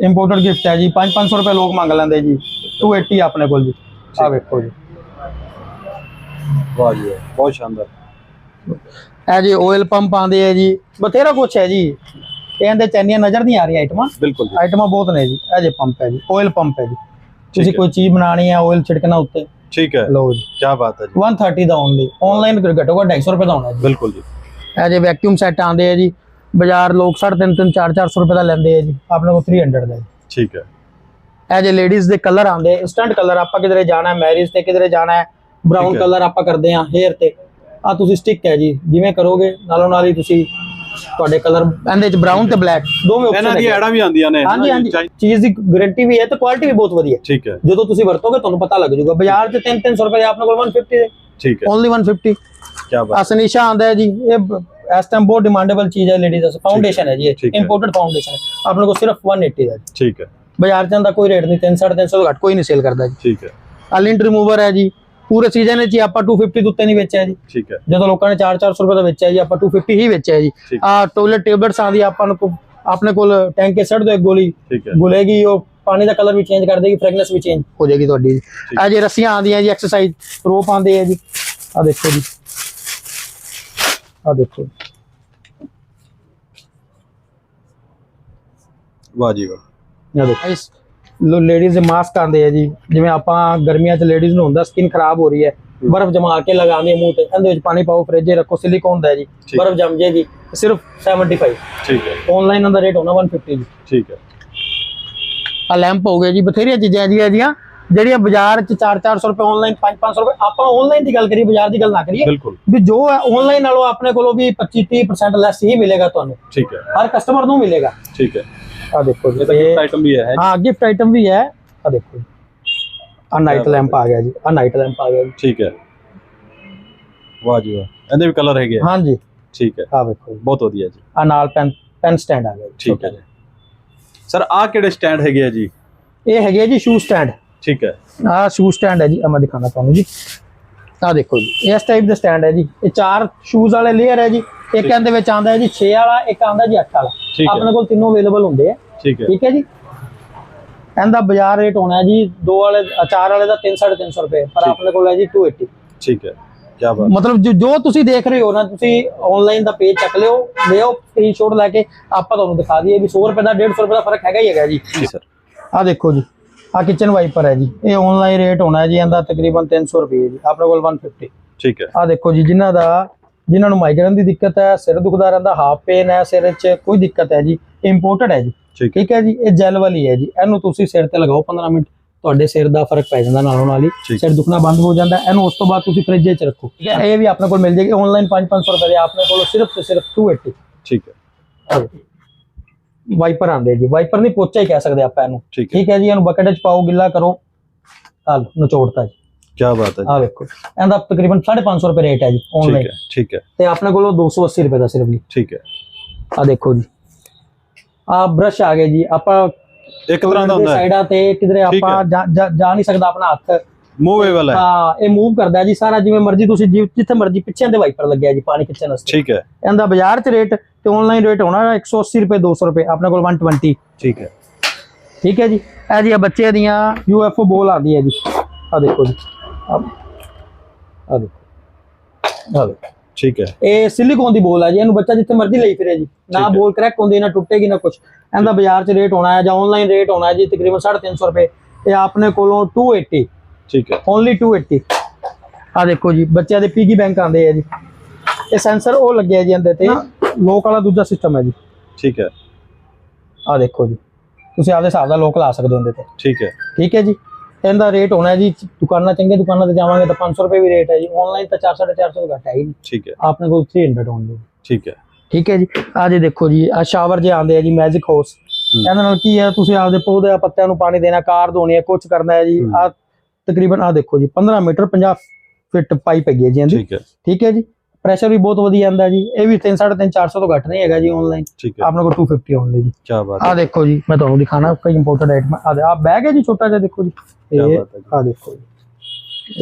ਇੰਪੋਰਟਡ ਗਿਫਟ ਹੈ ਜੀ। 5-500 ਰੁਪਏ ਲੋਕ ਮੰਗ ਲੈਂਦੇ ਜੀ। 280 ਆਪਣੇ ਕੋਲ ਜੀ। ਆ ਵੇਖੋ ਜੀ। ਵਾਹ ਜੀ ਬਹੁਤ ਸ਼ਾਨਦਾਰ। ਇਹ ਜੀ ਆਇਲ ਪੰਪ ਆਉਂਦੇ ਹੈ ਜੀ ਬਥੇਰਾ ਕੁਛ ਹੈ ਜੀ। ਇਹਦੇ ਚੈਨੀਆਂ ਨਜ਼ਰ ਨਹੀਂ ਆ ਰਹੀ ਆਈਟਮਾਂ ਬਿਲਕੁਲ ਜੀ। ਆਈਟਮਾਂ ਬਹੁਤ ਨੇ ਜੀ ਇਹ ਜੇ ਪੰਪ ਹੈ ਜੀ ਆਇਲ ਪੰਪ ਹੈ ਜੀ। ਤੁਸੀਂ। ਕੋਈ ਚੀਜ਼ ਬਣਾਣੀ ਹੈ ਆਇਲ ਛਿੜਕਣਾ ਉੱਤੇ ਠੀਕ ਹੈ। ਲਓ ਜੀ। ਕੀ ਬਾਤ ਹੈ ਜੀ। 130 ਦਾ ਓਨਲੀ ਆਨਲਾਈਨ ਘੱਟੋ ਘੱਟ 250 ਰੁਪਏ ਦਾ ਹੋਣਾ ਜੀ। ਬਿਲਕੁਲ ਜੀ। ਇਹ ਜੇ ਵੈਕਿਊਮ ਸੈੱਟ ਆਉਂਦੇ ਆ ਜੀ ਬਾਜ਼ਾਰ ਲੋਕ 3.5 3 4 400 ਰੁਪਏ ਦਾ ਲੈਂਦੇ ਆ ਜੀ ਆਪਣੇ ਕੋਲ 300 ਦਾ ਠੀਕ ਹੈ। ਇਹ ਜੇ ਲੇਡੀਜ਼ ਦੇ ਕਲਰ ਆਉਂਦੇ ਇਨਸਟੈਂਟ ਕਲਰ ਆਪਾਂ ਕਿਧਰੇ ਜਾਣਾ ਹੈ ਮੈਰਿਜ ਤੇ ਕਿਧਰੇ ਜਾਣਾ ਹੈ ਬ੍ਰਾਊਨ। ਕਲਰ ਆਪਾਂ ਕਰਦੇ ਆ ਹੇਅਰ ਤੇ। ਆ ਤੁਸੀਂ ਸਟਿਕ ਹੈ ਜੀ ਜਿਵੇਂ ਕਰੋਗੇ ਨਾਲੋਂ ਨਾਲ ਹੀ ਤੁਸੀਂ ਤੁਹਾਡੇ ਕਲਰ ਇਹਦੇ ਚ ਬ੍ਰਾਊਨ ਤੇ ਬਲੈਕ ਦੋਵੇਂ ਇਹਨਾਂ ਆਪਸ਼ਨ ਦੀ ਹੈ ਐਡਾਂ ਵੀ ਆਉਂਦੀਆਂ ਨੇ। ਹਾਂਜੀ ਹਾਂਜੀ। ਚੀਜ਼ ਦੀ ਗਾਰੰਟੀ ਵੀ ਹੈ ਤੇ ਕੁਆਲਿਟੀ ਵੀ ਬਹੁਤ ਵਧੀਆ। ਠੀਕ ਹੈ। ਜਦੋਂ ਤੁਸੀਂ ਵਰਤੋਗੇ ਤੁਹਾਨੂੰ ਪਤਾ ਲੱਗ ਜਾਊਗਾ। ਬਾਜ਼ਾਰ 'ਚ 3 300 ਰੁਪਏ ਦੇ ਆਪਣੇ ਕੋਲ 150 ਦੇ। ਠੀਕ ਹੈ। ਓਨਲੀ 150 ਕੀ ਬਾਤ ਅਸਨੀਸ਼ਾ ਆਂਦਾ ਹੈ ਜੀ ਇਹ ਇਸ ਟਾਈਮ ਬਹੁਤ ਡਿਮਾਂਡੇਬਲ ਚੀਜ਼ ਹੈ ਲੇਡੀਜ਼ ਵਾਸਤੇ ਫਾਊਂਡੇਸ਼ਨ ਹੈ ਜੀ। ਇੰਪੋਰਟਡ ਫਾਊਂਡੇਸ਼ਨ ਹੈ। ਆਪਣੇ ਕੋਲ ਸਿਰਫ 180 ਦਾ ਠੀਕ ਹੈ। ਬਾਜ਼ਾਰ 'ਚ ਕੋਈ ਰੇਟ ਨਹੀਂ 3 350 ਤੋਂ ਘੱਟ ਕੋਈ ਨਹੀਂ ਸੇਲ ਕਰਦਾ ਜੀ। ਠੀਕ ਹੈ। ਆ ਲਿੰਟ ਰਿਮੂਵਰ ਹੈ ਜੀ। ਪੂਰੇ ਸੀਜ਼ਨ ਵਿੱਚ ਆਪਾਂ 250 ਤੋਂ ਉੱਤੇ ਨਹੀਂ ਵੇਚਿਆ ਜੀ। ਠੀਕ ਹੈ। ਜਦੋਂ ਲੋਕਾਂ ਨੇ 4-400 ਰੁਪਏ ਦਾ ਵੇਚਿਆ ਜੀ ਆਪਾਂ 250 ਹੀ ਵੇਚਿਆ ਜੀ। ਆ ਟੋਇਲਟ ਟੇਬਲਟਸ ਆਂਦੀ ਆਪਾਂ ਨੂੰ ਆਪਣੇ ਕੋਲ ਟੈਂਕੇ ਸੜ ਦੋ ਇੱਕ ਗੋਲੀ। ਗੁਲੇਗੀ ਉਹ ਪਾਣੀ ਦਾ ਕਲਰ ਵੀ ਚੇਂਜ ਕਰ ਦੇਗੀ ਫ੍ਰੈਗਨੈਂਸ ਵੀ ਚੇਂਜ ਹੋ ਜਾਏਗੀ ਤੁਹਾਡੀ ਜੀ। ਆ ਜੇ ਰੱਸੀਆਂ ਆਂਦੀਆਂ ਜੀ ਐਕਸਰਸਾਈਜ਼ ਰੋਪ ਆਂਦੇ ਆ ਜੀ। ਆ ਦੇਖੋ ਜੀ। ਆ ਦੇਖੋ ਵਾਹ ਜੀ ਵਾਹ। ਇਹ ਦੇਖੋ। ਲੇਡੀਜ਼ ਦੇ ਮਾਸਕ ਆਂਦੇ ਆ ਜੀ। ਜਿਵੇਂ ਆਪਾਂ ਗਰਮੀਆਂ 'ਚ ਲੇਡੀਜ਼ ਨੂੰ ਹੁੰਦਾ ਸਕਿਨ ਖਰਾਬ ਹੋ ਰਹੀ ਹੈ ਬਰਫ਼ ਜਮਾ ਕੇ ਲਗਾਉਂਦੇ ਆ ਮੂੰਹ ਤੇ ਇਹਦੇ ਵਿੱਚ ਪਾਣੀ ਪਾਓ ਫ੍ਰਿਜ ਰੱਖੋ ਸਿਲੀਕੋਨ ਦਾ ਜੀ। ਬਰਫ਼ ਜਮ ਜਾਏਗੀ ਸਿਰਫ 75 ਠੀਕ ਹੈ। ਆਨਲਾਈਨ ਦਾ ਰੇਟ ਹੋਣਾ 150 ਜੀ। ਠੀਕ ਹੈ। ਆ ਲੈਂਪ ਹੋ ਗਏ ਜੀ ਬਥੇਰੀਆਂ ਚੀਜ਼ਾਂ ਜੀ ਇਹਦੀਆਂ ਜਿਹੜੀਆਂ ਬਾਜ਼ਾਰ 'ਚ 4-400 ਰੁਪਏ ਆਨਲਾਈਨ 5-500 ਰੁਪਏ ਆਪਾਂ ਆਨਲਾਈਨ ਦੀ ਗੱਲ ਕਰੀਏ ਬਾਜ਼ਾਰ ਦੀ ਗੱਲ ਨਾ ਕਰੀਏ ਬਿਲਕੁਲ। ਵੀ ਜੋ ਹੈ ਆਨਲਾਈਨ ਨਾਲੋਂ ਆਪਣੇ ਕੋਲੋਂ ਵੀ 25-30% ਲੈਸ ਹੀ ਮਿਲੇਗਾ ਤੁਹਾਨੂੰ। ਠੀਕ ਹੈ। ਹਰ ਕਸਟਮਰ ਨੂੰ ਮਿਲੇਗਾ। ਠੀਕ ਹੈ। ਆ ਦੇਖੋ ਜੀ ਇਹ ਤਾਂ ਗਿਫਟ ਆਈਟਮ ਵੀ ਹੈ। ਹਾਂ ਗਿਫਟ ਆਈਟਮ ਵੀ ਹੈ। ਆ ਦੇਖੋ ਆ ਨਾਈਟ ਲੈਂਪ ਆ ਗਿਆ ਜੀ। ਆ ਨਾਈਟ ਲੈਂਪ ਆ ਗਿਆ ਜੀ। ਠੀਕ ਹੈ। ਵਾਹ ਜੀ ਵਾਹ। ਇਹਦੇ ਵੀ ਕਲਰ ਹੈਗੇ ਆ। ਹਾਂਜੀ। ਠੀਕ ਹੈ। ਆ ਵੇਖੋ ਜੀ। ਬਹੁਤ ਵਧੀਆ ਜੀ। ਆ ਨਾਲ ਪੈਨ ਪੈਨ ਸਟੈਂਡ ਆ ਗਿਆ ਜੀ। ਠੀਕ ਹੈ ਜੀ। ਸਰ ਆਹ ਕਿਹੜੇ ਸਟੈਂਡ ਹੈਗੇ ਆ ਜੀ? ਇਹ ਹੈਗੇ ਆ ਜੀ ਸ਼ੂ ਸਟੈਂਡ ਠੀਕ ਹੈ। ਆ ਸ਼ੂ ਸਟੈਂਡ ਹੈ ਜੀ। ਆ ਮੈਂ ਦਿਖਾਣਾ ਤੁਹਾਨੂੰ ਜੀ। ਆ ਦੇਖੋ ਜੀ। ਇਸ ਟਾਈਪ ਦਾ ਸਟੈਂਡ ਹੈ ਜੀ। ਇਹ ਚਾਰ ਸ਼ੂਜ਼ ਵਾਲੇ ਲੇਅਰ ਹੈ ਜੀ। ਇੱਕ ਇਹਦੇ ਵਿੱਚ ਆਂਦਾ ਹੈ ਜੀ 6 ਵਾਲਾ ਇੱਕ ਆਂਦਾ ਜੀ 8 ਵਾਲਾ। ਆਪਣੇ ਕੋਲ ਤਿੰਨੋਂ ਅਵੇਲੇਬਲ ਹੁੰਦੇ ਆ। ਠੀਕ ਹੈ। ਜੀ? ਇਹਦਾ ਬਾਜ਼ਾਰ ਰੇਟ ਹੋਣਾ ਜੀ ਦੋ ਵਾਲੇ ਅ, ਚਾਰ ਵਾਲੇ ਦਾ 3 350 ਰੁਪਏ ਪਰ। ਆਪਣੇ ਕੋਲ ਹੈ ਜੀ 280 ਠੀਕ ਹੈ। ਕੀ ਬਾਤ ਮਤਲਬ ਜੋ ਤੁਸੀਂ ਦੇਖ ਰਹੇ ਹੋ ਨਾ ਤੁਸੀਂ ਆਨਲਾਈਨ ਦਾ ਪੇਜ ਚੱਕ ਲਿਓ ਲਿਓ ਸਕਰੀਨਸ਼ਾਟ ਲੈ ਕੇ ਆਪਾਂ ਤੁਹਾਨੂੰ ਦਿਖਾ ਦਈਏ ਵੀ 100 ਰੁਪਏ ਦਾ 150 ਰੁਪਏ ਦਾ ਫ਼ਰਕ ਹੈਗਾ ਹੀ ਹੈਗਾ ਜੀ। ਜੀ ਸਰ ਆ ਦੇਖੋ ਜੀ ਆ ਕਿਚਨ ਵਾਈਪਰ ਹੈ ਜੀ। ਇਹ ਆਨਲਾਈਨ ਰੇਟ ਹੋਣਾ ਜੀ ਇਹਦਾ ਤਕਰੀਬਨ 300 ਰੁਪਏ ਜੀ ਆਪਣੇ ਕੋਲ 150 ਠੀਕ ਹੈ। ਆ ਦੇਖੋ ਜੀ ਜਿਨ੍ਹਾਂ ਦਾ ਜਿਨ੍ਹਾਂ ਨੂੰ ਮਾਈਗ੍ਰੇਨ ਦੀ ਦਿੱਕਤ ਹੈ ਸਿਰ ਦੁਖਦਾ ਰਹਿੰਦਾ ਹਾਫ ਪੇਨ ਹੈ ਸਿਰ 'ਚ ਕੋਈ ਦਿੱਕਤ ਹੈ ਜੀ ਇੰਪੋਰਟਡ ਹੈ ਜੀ। ਠੀਕ ਹੈ। ਜੀ ਇਹ ਜੈਲ ਵਾਲੀ ਹੈ ਜੀ। ਇਹਨੂੰ ਤੁਸੀਂ ਸਿਰ ਤੇ ਲਗਾਓ 15 ਮਿੰਟ ਤੁਹਾਡੇ ਸਿਰ ਦਾ ਫ਼ਰਕ ਪੈ ਜਾਂਦਾ ਨਾਲੋਂ ਨਾਲ ਹੀ। ਸਿਰ ਦੁਖਣਾ ਬੰਦ ਹੋ ਜਾਂਦਾ ਇਹਨੂੰ ਉਸ ਤੋਂ ਬਾਅਦ ਤੁਸੀਂ ਫ੍ਰਿਜ 'ਚ ਰੱਖੋ। ਠੀਕ ਹੈ। ਇਹ ਵੀ ਆਪਣੇ ਕੋਲ ਮਿਲ ਜਾਏਗੀ ਆਨਲਾਈਨ 5-500 ਰੁਪਏ ਦੇ ਆਪਣੇ ਕੋਲ ਸਿਰਫ ਤੇ ਸਿਰਫ 280 ਠੀਕ ਹੈ। ਵਾਈਪਰ ਆਂਦੇ ਜੀ ਵਾਈਪਰ ਨਹੀਂ ਪੋਚਾ ਹੀ ਕਹਿ ਸਕਦੇ ਆਪਾਂ ਇਹਨੂੰ। ਠੀਕ ਹੈ। ਜੀ ਇਹਨੂੰ ਬਕਟ 'ਚ ਪਾਓ ਗਿੱਲਾ ਕਰੋ। ਲਓ ਨਿਚੋੜਤਾ ਜੀ। ਕੀ ਬਾਤ ਹੈ ਜੀ। ਆ ਵੇਖੋ ਇਹਦਾ ਤਕਰੀਬਨ 550 ਰੁਪਏ ਰੇਟ ਹੈ ਜੀ ਆਨਲਾਈਨ ਠੀਕ ਹੈ। ਤੇ ਆਪਣੇ ਕੋਲੋਂ 280 ਰੁਪਏ ਦਾ ਸਿਰਫ ਜੀ। ਠੀਕ ਹੈ। ਆ ਦੇਖੋ ਜੀ। ਆ ਬ੍ਰਸ਼ ਆ ਗਏ ਜੀ ਆਪਾਂ ਇੱਕ ਤਰ੍ਹਾਂ ਦਾ ਹੁੰਦਾ ਹੈ। ਸਾਈਡਾਂ ਤੇ ਕਿਧਰੇ ਆਪਾਂ। ਜਾ- ਨਹੀਂ ਸਕਦਾ ਆਪਣਾ ਹੱਥ। ਮੂਵੇਬਲ ਹੈ। ਹਾਂ ਇਹ ਮੂਵ ਕਰਦਾ ਜੀ ਸਾਰਾ ਜਿਵੇਂ ਮਰਜ਼ੀ ਤੁਸੀਂ ਜਿੱਥੇ ਮਰਜ਼ੀ ਪਿੱਛੇ ਦੇ ਵਾਈਪਰ ਲੱਗਿਆ ਜੀ ਪਾਣੀ ਖਿੱਚਣ ਵਾਸਤੇ। ਠੀਕ ਹੈ। ਇਹਦਾ ਬਾਜ਼ਾਰ 'ਚ ਰੇਟ ਤੇ ਆਨਲਾਈਨ ਰੇਟ ਹੋਣਾ 180 ਰੁਪਏ 200 ਰੁਪਏ ਆਪਣੇ ਕੋਲ 120 ਠੀਕ ਹੈ। ਠੀਕ ਹੈ ਜੀ। ਇਹ ਜੀ ਬੱਚੇ ਦੀਆਂ ਯੂਐਫਓ ਬੋਲ ਆਉਂਦੀ ਹੈ ਜੀ। ਆ ਦੇਖੋ ਜੀ। ਆ ਆ ਦੇਖੋ। ਆ ਦੇਖੋ। ਠੀਕ ਹੈ। ਇਹ ਸਿਲੀਕੋਨ ਦੀ ਬੋਲ ਹੈ ਜੀ ਇਹਨੂੰ ਬੱਚਾ ਜਿੱਥੇ ਮਰਜ਼ੀ ਲਈ ਫਿਰੇ ਜੀ। ਨਾ। ਬੋਲ ਕਰੈਕ ਹੁੰਦੀ ਨਾ ਟੁੱਟੇਗੀ ਨਾ ਕੁਝ ਇਹਦਾ ਬਾਜ਼ਾਰ 'ਚ ਰੇਟ ਹੋਣਾ ਹੈ ਜਾਂ ਆਨਲਾਈਨ ਰੇਟ ਹੋਣਾ ਹੈ ਜੀ ਤਕਰੀਬਨ 350 ਰੁਪਏ। ਇਹ ਆਪਣੇ ਕੋਲੋਂ 280 ਠੀਕ ਹੈ। ਓਨਲੀ 280 ਆ ਦੇਖੋ ਜੀ ਬੱਚਿਆਂ ਦੇ ਪੀਗੀ ਬੈਂਕ ਆਂਦੇ ਆ ਜੀ। ਇਹ ਸੈਂਸਰ ਉਹ ਲੱਗਿਆ ਜੀ ਇਹਦੇ ਤੇ। ਲੋਕ ਵਾਲਾ ਦੂਜਾ ਸਿਸਟਮ ਹੈ ਜੀ। ਠੀਕ ਹੈ। ਆ ਦੇਖੋ ਜੀ। ਤੁਸੀਂ ਆਪਦੇ ਹਿਸਾਬ ਦਾ ਲੋਕ ਲਾ ਸਕਦੇ ਹੋ ਇਹਦੇ ਤੇ। ਠੀਕ ਹੈ। ਠੀਕ ਹੈ ਜੀ। ਇਹਦਾ ਰੇਟ ਹੋਣਾ ਜੀ ਦੁਕਾਨਾਂ ਚੰਗੇ ਦੁਕਾਨਾਂ ਤੇ ਜਾਵਾਂਗੇ ਤਾਂ 500 ਰੁਪਏ ਵੀ ਰੇਟ ਹੈ ਜੀ। ਆਨਲਾਈਨ ਤਾਂ 400 450 ਤੋਂ ਘੱਟ ਹੈ ਹੀ ਨਹੀਂ। ਠੀਕ ਹੈ। ਆਪਣੇ ਕੋਲ 300 ਹੋਣਗੇ ਠੀਕ ਹੈ। ਠੀਕ ਹੈ ਜੀ। ਆ ਜੇ ਦੇਖੋ ਜੀ ਆ ਸ਼ਾਵਰ ਜੇ ਆਉਂਦੇ ਆ ਜੀ ਮੈਜਿਕ ਹਾਊਸ ਇਹਦੇ ਨਾਲ ਕੀ ਹੈ ਤੁਸੀਂ ਆਪਦੇ ਪੌਦੇ ਪੱਤਿਆਂ ਨੂੰ ਪਾਣੀ ਦੇਣਾ ਕਾਰ ਧੋਣੀ ਹੈ ਕੁਝ ਕਰਨਾ ਹੈ ਜੀ। ਆ ਤਕਰੀਬਨ ਆ ਦੇਖੋ ਜੀ 15 ਮੀਟਰ 50 ਫਿਟ ਪਾਈਪ ਹੈਗੀ ਹੈ ਜੀ ਠੀਕ ਹੈ। ਠੀਕ ਹੈ ਜੀ। ਪ੍ਰੈਸ਼ਰ ਵੀ ਬਹੁਤ ਵਧੀਆ ਆਂਦਾ ਜੀ। ਇਹ ਵੀ 3 3.5 400 ਤੋਂ ਘੱਟ ਨਹੀਂ ਹੈਗਾ ਜੀ ਆਨਲਾਈਨ ਹੈ। ਆਪਣੇ ਕੋਲ 250 ਆਉਂਦੇ ਜੀ। ਕੀ ਬਾਤ ਹੈ। ਆ ਦੇਖੋ ਜੀ ਮੈਂ ਤੁਹਾਨੂੰ ਦਿਖਾਣਾ ਕਈ ਇੰਪੋਰਟੈਂਟ ਆਈਟਮ ਆ ਆ ਬੈਗ ਹੈ ਜੀ ਛੋਟਾ ਜਿਹਾ ਦੇਖੋ ਜੀ। ਇਹ ਹੈ ਜੀ। ਆ ਦੇਖੋ ਜੀ।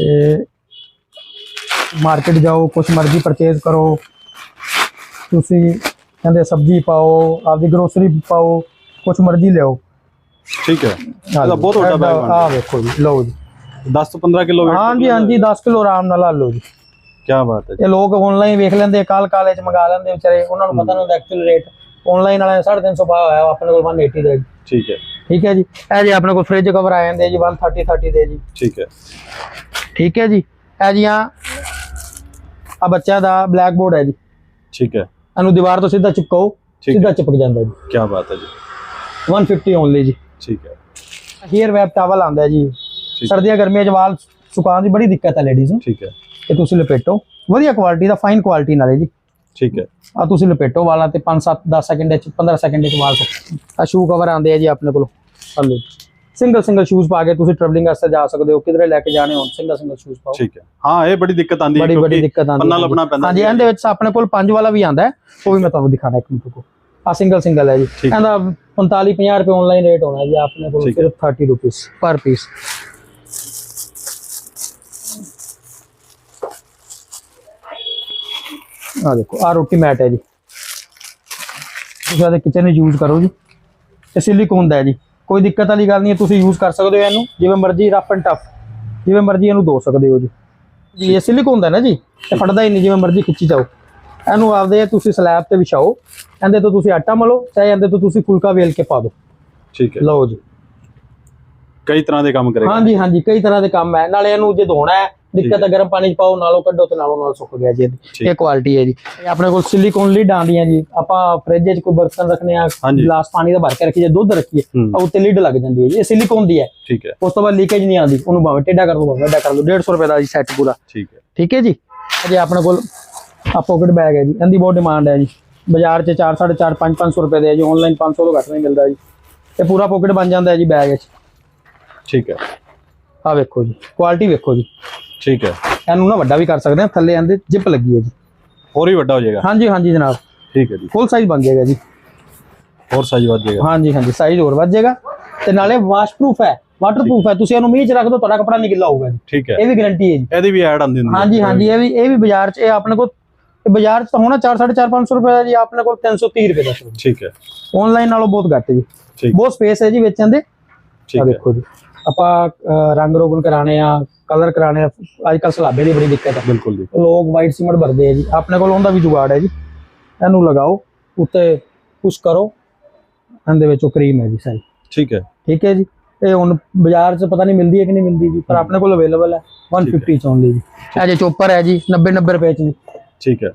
ਇਹ ਮਾਰਕੀਟ ਜਾਓ ਕੁਛ ਮਰਜ਼ੀ ਪਰਚੇਜ਼ ਕਰੋ। ਤੁਸੀਂ ਕਹਿੰਦੇ ਸਬਜ਼ੀ ਪਾਓ ਆਪਦੀ ਗਰੋਸਰੀ ਪਾਓ ਕੁਛ ਮਰਜ਼ੀ ਲਿਆਓ। ਠੀਕ ਹੈ। ਇਹਦਾ ਬਹੁਤ ਵੱਡਾ ਬੈਗ ਆ ਵੇਖੋ ਜੀ ਲਓ ਜੀ। 10 ਤੋਂ 15 ਕਿਲੋ ਹਾਂਜੀ ਹਾਂਜੀ 10 ਕਿਲੋ ਆਰਾਮ ਨਾਲ ਲਾ ਲਓ ਜੀ। ਕੀ ਬਾਤ ਹੈ ਜੀ। ਇਹ ਲੋਕ ਆਨਲਾਈਨ ਵੇਖ ਲੈਂਦੇ ਕਾਲ ਕਾਲੇ ਚ ਮੰਗਾ ਲੈਂਦੇ ਵਿਚਾਰੇ ਉਹਨਾਂ ਨੂੰ ਪਤਾ ਨਹੀਂ ਹੁੰਦਾ ਐਕਚੁਅਲ ਰੇਟ ਆਨਲਾਈਨ ਵਾਲਿਆਂ ਨੇ 350 ਪਾਇਆ ਹੋਇਆ ਆਪਣੇ ਕੋਲ 180 ਦੇ। ਠੀਕ ਹੈ। ਠੀਕ ਹੈ ਜੀ। ਇਹ ਜੀ ਆਪਣੇ ਕੋਲ ਫ੍ਰਿਜ ਕਵਰ ਆ ਜਾਂਦੇ ਜੀ 130 30 ਦੇ ਜੀ। ਠੀਕ ਹੈ। ਠੀਕ ਹੈ ਜੀ। ਇਹ ਜੀਆਂ ਆ ਬੱਚਿਆਂ ਦਾ ਬਲੈਕ ਬੋਰਡ ਹੈ ਜੀ। ਠੀਕ ਹੈ। ਇਹਨੂੰ ਦੀਵਾਰ ਤੋਂ ਸਿੱਧਾ ਚਿਪਕਾਓ ਸਿੱਧਾ ਚਿਪਕ ਜਾਂਦਾ ਜੀ। ਕੀ ਬਾਤ ਹੈ ਜੀ। 150 ਓਨਲੀ ਜੀ। ਠੀਕ ਹੈ। ਹੀਅਰ ਵੈਬ ਟਾਵਲ ਆਂਦਾ ਜੀ। ਸਰਦੀਆਂ ਗਰਮੀਆਂ ਚ ਵਾਲ ਸੁਕਾਉਣ ਦੀ ਬੜੀ ਦਿੱਕਤ ਹੈ ਲੇਡੀਜ਼ ਨੂੰ। ਠੀਕ ਹੈ। ਇਹ ਤੁਸੀਂ ਲਪੇਟੋ। ਵਧੀਆ ਕੁਆਲਿਟੀ ਦਾ ਫਾਈਨ ਕੁਆਲਿਟੀ ਨਾਲੇ ਜੀ। ਠੀਕ ਹੈ। ਆ ਤੁਸੀਂ ਲਪੇਟੋ ਵਾਲਾਂ ਤੇ 5 7 10 ਸੈਕਿੰਡ ਚ 15 ਸੈਕਿੰਡ ਚ ਵਾਲ ਆ ਸ਼ੂ ਕਵਰ ਆਂਦੇ ਆ ਜੀ ਆਪਣੇ ਕੋਲ। ਹਲੋ ਸਿੰਗਲ ਸਿੰਗਲ ਸ਼ੂਜ਼ ਪਾ ਕੇ ਤੁਸੀਂ ਟਰੈਵਲਿੰਗ ਵਾਸਤੇ ਜਾ ਸਕਦੇ ਹੋ। ਕਿਧਰੇ ਲੈ ਕੇ ਜਾਣੇ ਹੋਣ ਸਿੰਗਲ ਸਿੰਗਲ ਸ਼ੂਜ਼ ਪਾਓ। ਠੀਕ ਹੈ। ਹਾਂ ਇਹ ਬੜੀ ਦਿੱਕਤ ਆਂਦੀ ਹੈ ਬੜੀ ਦਿੱਕਤ ਆਂਦੀ ਪੰਨਾ ਹੈ ਲੱਭਣਾ ਪੈਂਦਾ ਹਾਂਜੀ। ਇਹਦੇ ਵਿੱਚ ਆਪਣੇ ਕੋਲ ਪੰਜ ਵਾਲਾ ਵੀ ਆਂਦਾ ਹੈ। ਉਹ ਵੀ ਮੈਂ ਤੁਹਾਨੂੰ ਦਿਖਾਣਾ ਇੱਕ ਮਿੰਟ ਕੋ ਆ ਸਿੰਗਲ ਸਿੰਗਲ ਹੈ ਜੀ। ਇਹਦਾ 45 50 ਰੁਪਏ ਆਨਲਾਈਨ ਰੇਟ ਹੋਣਾ ਜੀ ਆਪਣੇ ਕੋਲ। ਸਿਰਫ 30 ਰੁਪਏ ਪਰ ਪੀਸ ਆ ਦੇਖੋ ਆ ਰੋਟੀ ਮੈਟ ਹੈ ਜੀ। ਤੁਸੀਂ ਇਹਦੇ ਕਿਚਨ ਵਿੱਚ ਯੂਜ਼ ਕਰੋ ਜੀ। ਇਹ ਸਿਲੀਕੋਨ ਦਾ ਹੈ ਜੀ। ਕੋਈ ਦਿੱਕਤ ਵਾਲੀ ਗੱਲ ਨਹੀਂ ਹੈ ਤੁਸੀਂ ਯੂਜ਼ ਕਰ ਸਕਦੇ ਹੋ ਇਹਨੂੰ ਜਿਵੇਂ ਮਰਜ਼ੀ ਰਫ ਐਂਡ ਟਫ ਜਿਵੇਂ ਮਰਜ਼ੀ ਇਹਨੂੰ ਧੋ ਸਕਦੇ ਹੋ ਜੀ। ਜੀ ਇਹ ਸਿਲੀਕੋਨ ਦਾ ਨਾ ਜੀ। ਇਹ ਫਟਦਾ ਹੀ ਨਹੀਂ ਜਿਵੇਂ ਮਰਜ਼ੀ ਖਿੱਚੀ ਜਾਓ। ਇਹਨੂੰ ਆਪਦੇ ਤੁਸੀਂ ਸਲੈਬ ਤੇ ਵਿਛਾਓ। ਇਹਦੇ ਤੋਂ ਤੁਸੀਂ ਆਟਾ ਮਲੋ ਚਾਹੇ ਇਹਦੇ ਤੋਂ ਤੁਸੀਂ ਫੁਲਕਾ ਵੇਲ ਕੇ ਪਾ ਦਿਓ। ਠੀਕ ਹੈ। ਲਓ ਜੀ। ਕਈ ਤਰ੍ਹਾਂ ਦੇ ਕੰਮ ਕਰੇਗਾ। ਹਾਂਜੀ ਹਾਂਜੀ ਕਈ ਤਰ੍ਹਾਂ ਦੇ ਕੰਮ ਹੈ। ਨਾਲੇ ਇਹਨੂੰ ਜੇ ਧੋਣਾ ਹੈ ਦਿੱਕਤ ਹੈ ਗਰਮ ਪਾਣੀ ਚ ਪਾਓ ਨਾਲੋਂ ਕੱਢੋ ਤੇ ਨਾਲੋਂ ਨਾਲ ਸੁੱਕ ਗਿਆ ਜੀ। ਇਹ ਕੁਆਲਿਟੀ ਹੈ ਜੀ। ਇਹ ਆਪਣੇ ਕੋਲ ਸਿਲੀਕੋਨ ਲਿਡ ਆਉਂਦੀਆਂ ਜੀ। ਆਪਾਂ ਫ੍ਰਿਜ 'ਚ ਕੋਈ ਬਰਤਨ ਰੱਖਨੇ ਆ। ਗਲਾਸ ਪਾਣੀ ਦਾ ਭਰ ਕੇ ਰੱਖੀਏ ਦੁੱਧ ਰੱਖੀਏ। ਤਾਂ ਉੱਤੇ ਲਿਡ ਲੱਗ ਜਾਂਦੀ ਹੈ ਜੀ। ਇਹ ਸਿਲੀਕੋਨ ਦੀ ਹੈ। ਠੀਕ ਹੈ। ਉਸ ਤੋਂ ਬਾਅਦ ਲੀਕੇਜ ਨਹੀਂ ਆਉਂਦੀ। ਉਹਨੂੰ ਭਾਵੇਂ ਟੇਢਾ ਕਰ ਦੋ ਭਾਵੇਂ ਟੇਢਾ ਕਰ ਦੋ 150 ਰੁਪਏ ਦਾ ਜੀ ਸੈੱਟ ਪੂਰਾ। ਠੀਕ ਹੈ। ਠੀਕ ਹੈ ਜੀ? ਅਜੇ ਆਪਣੇ ਕੋਲ ਆ ਪਾਕਟ ਬੈਗ ਹੈ ਜੀ। ਇਹਦੀ ਬਹੁਤ ਡਿਮਾਂਡ ਹੈ ਜੀ। ਬਾਜ਼ਾਰ 'ਚ 4 4.5 5 500 ਰੁਪਏ ਦੇ ਹੈ ਜੀ। ਆਨਲਾਈਨ 500 ਤੋਂ ਘੱਟ ਨਹੀਂ ਮਿਲਦਾ ਜੀ। ਇਹ ਪੂਰਾ ਪਾਕਟ ਬਣ ਜਾਂਦਾ ਹੈ ਜੀ ਬੈਗ ਵਿੱਚ। ਠੀਕ ਹੈ। ਆ ਵੇਖੋ ਜੀ। ਕੁਆਲਿਟੀ ਵੇਖੋ ਜੀ। ਠੀਕ ਹੈ। ਇਹਨੂੰ ਨਾ ਵੱਡਾ ਵੀ ਕਰ ਸਕਦੇ ਆ ਥੱਲੇ ਇਹਦੇ ਜਿਪ ਲੱਗੀ ਹੈ ਜੀ। ਹੋਰ ਵੀ ਵੱਡਾ ਹੋ ਜਾਏਗਾ। ਹਾਂਜੀ ਹਾਂਜੀ ਜਨਾਬ। ਠੀਕ ਹੈ ਜੀ। ਫੁੱਲ ਸਾਈਜ਼ ਬਣ ਜਾਏਗਾ ਜੀ। ਹੋਰ ਸਾਈਜ਼ ਵੱਧ ਜਾਏਗਾ। ਹਾਂਜੀ ਹਾਂਜੀ ਸਾਈਜ਼ ਹੋਰ ਵੱਧ ਜਾਏਗਾ। ਤੇ ਨਾਲੇ ਵਾਸ਼ਪ੍ਰੂਫ ਹੈ ਵਾਟਰਪ੍ਰੂਫ ਹੈ। ਤੁਸੀਂ ਇਹਨੂੰ ਮੀਂਹ 'ਚ ਰੱਖ ਦਿਓ ਤੁਹਾਡਾ ਕੱਪੜਾ ਨਹੀਂ ਗਿੱਲਾ ਹੋਊਗਾ ਜੀ। ਠੀਕ ਹੈ। ਇਹ ਵੀ ਗਾਰੰਟੀ ਹੈ ਜੀ। ਇਹਦੀ ਵੀ ਐਡ ਆਉਂਦੀ ਹੁੰਦੀ ਹੈ। ਹਾਂਜੀ ਹਾਂਜੀ ਇਹ ਵੀ ਇਹ ਵੀ ਬਾਜ਼ਾਰ 'ਚ ਇਹ ਆਪਣੇ ਕੋਲ ਬਾਜ਼ਾਰ 'ਚ ਤਾਂ ਹੋਣਾ 4 4.5 500 ਰੁਪਏ ਦਾ ਜੀ ਆਪਣੇ ਕੋਲ 330 ਰੁਪਏ ਦਾ ਠੀਕ ਹੈ। ਆਨਲਾਈਨ ਨਾਲੋਂ ਬਹੁਤ ਘੱਟ ਹੈ ਜੀ। ਬਹੁਤ ਸਪੇਸ ਹੈ ਜੀ ਵੇਚਣ ਦੇ। ਠੀਕ ਹੈ। ਦੇਖੋ ਜੀ। ਆਪਾਂ ਰੰਗ ਰੋਗਨ ਕਰਾਣੇ ਆ ਕਲਰ ਕਰਾਣੇ ਆ ਅੱਜ ਕੱਲ ਸਲਾਬੇ ਦੀ ਬੜੀ ਦਿੱਕਤ ਹੈ ਬਿਲਕੁਲ ਜੀ। ਲੋਕ ਵਾਈਟ ਸੀਮੈਂਟ ਭਰਦੇ ਆ ਜੀ। ਆਪਣੇ ਕੋਲ ਉਹਦਾ ਵੀ ਜੁਗਾੜ ਹੈ ਜੀ। ਇਹਨੂੰ ਲਗਾਓ ਉੱਤੇ ਪੁਸ਼ ਕਰੋ ਇਹਦੇ ਵਿੱਚ ਉਹ ਕਰੀਮ ਹੈ ਜੀ ਸਾਰੀ। ਠੀਕ ਹੈ। ਠੀਕ ਹੈ ਜੀ? ਇਹ ਹੁਣ ਬਾਜ਼ਾਰ 'ਚ ਪਤਾ ਨਹੀਂ ਮਿਲਦੀ ਹੈ ਕਿ ਨਹੀਂ ਮਿਲਦੀ ਜੀ ਪਰ ਆਪਣੇ ਕੋਲ ਅਵੇਲੇਬਲ ਹੈ। 150 ਚ only ਜੀ। ਇਹ ਜੇ ਚੋਪਰ ਹੈ ਜੀ 90 90 ਰੁਪਏ ਚ ਜੀ। ਠੀਕ ਹੈ।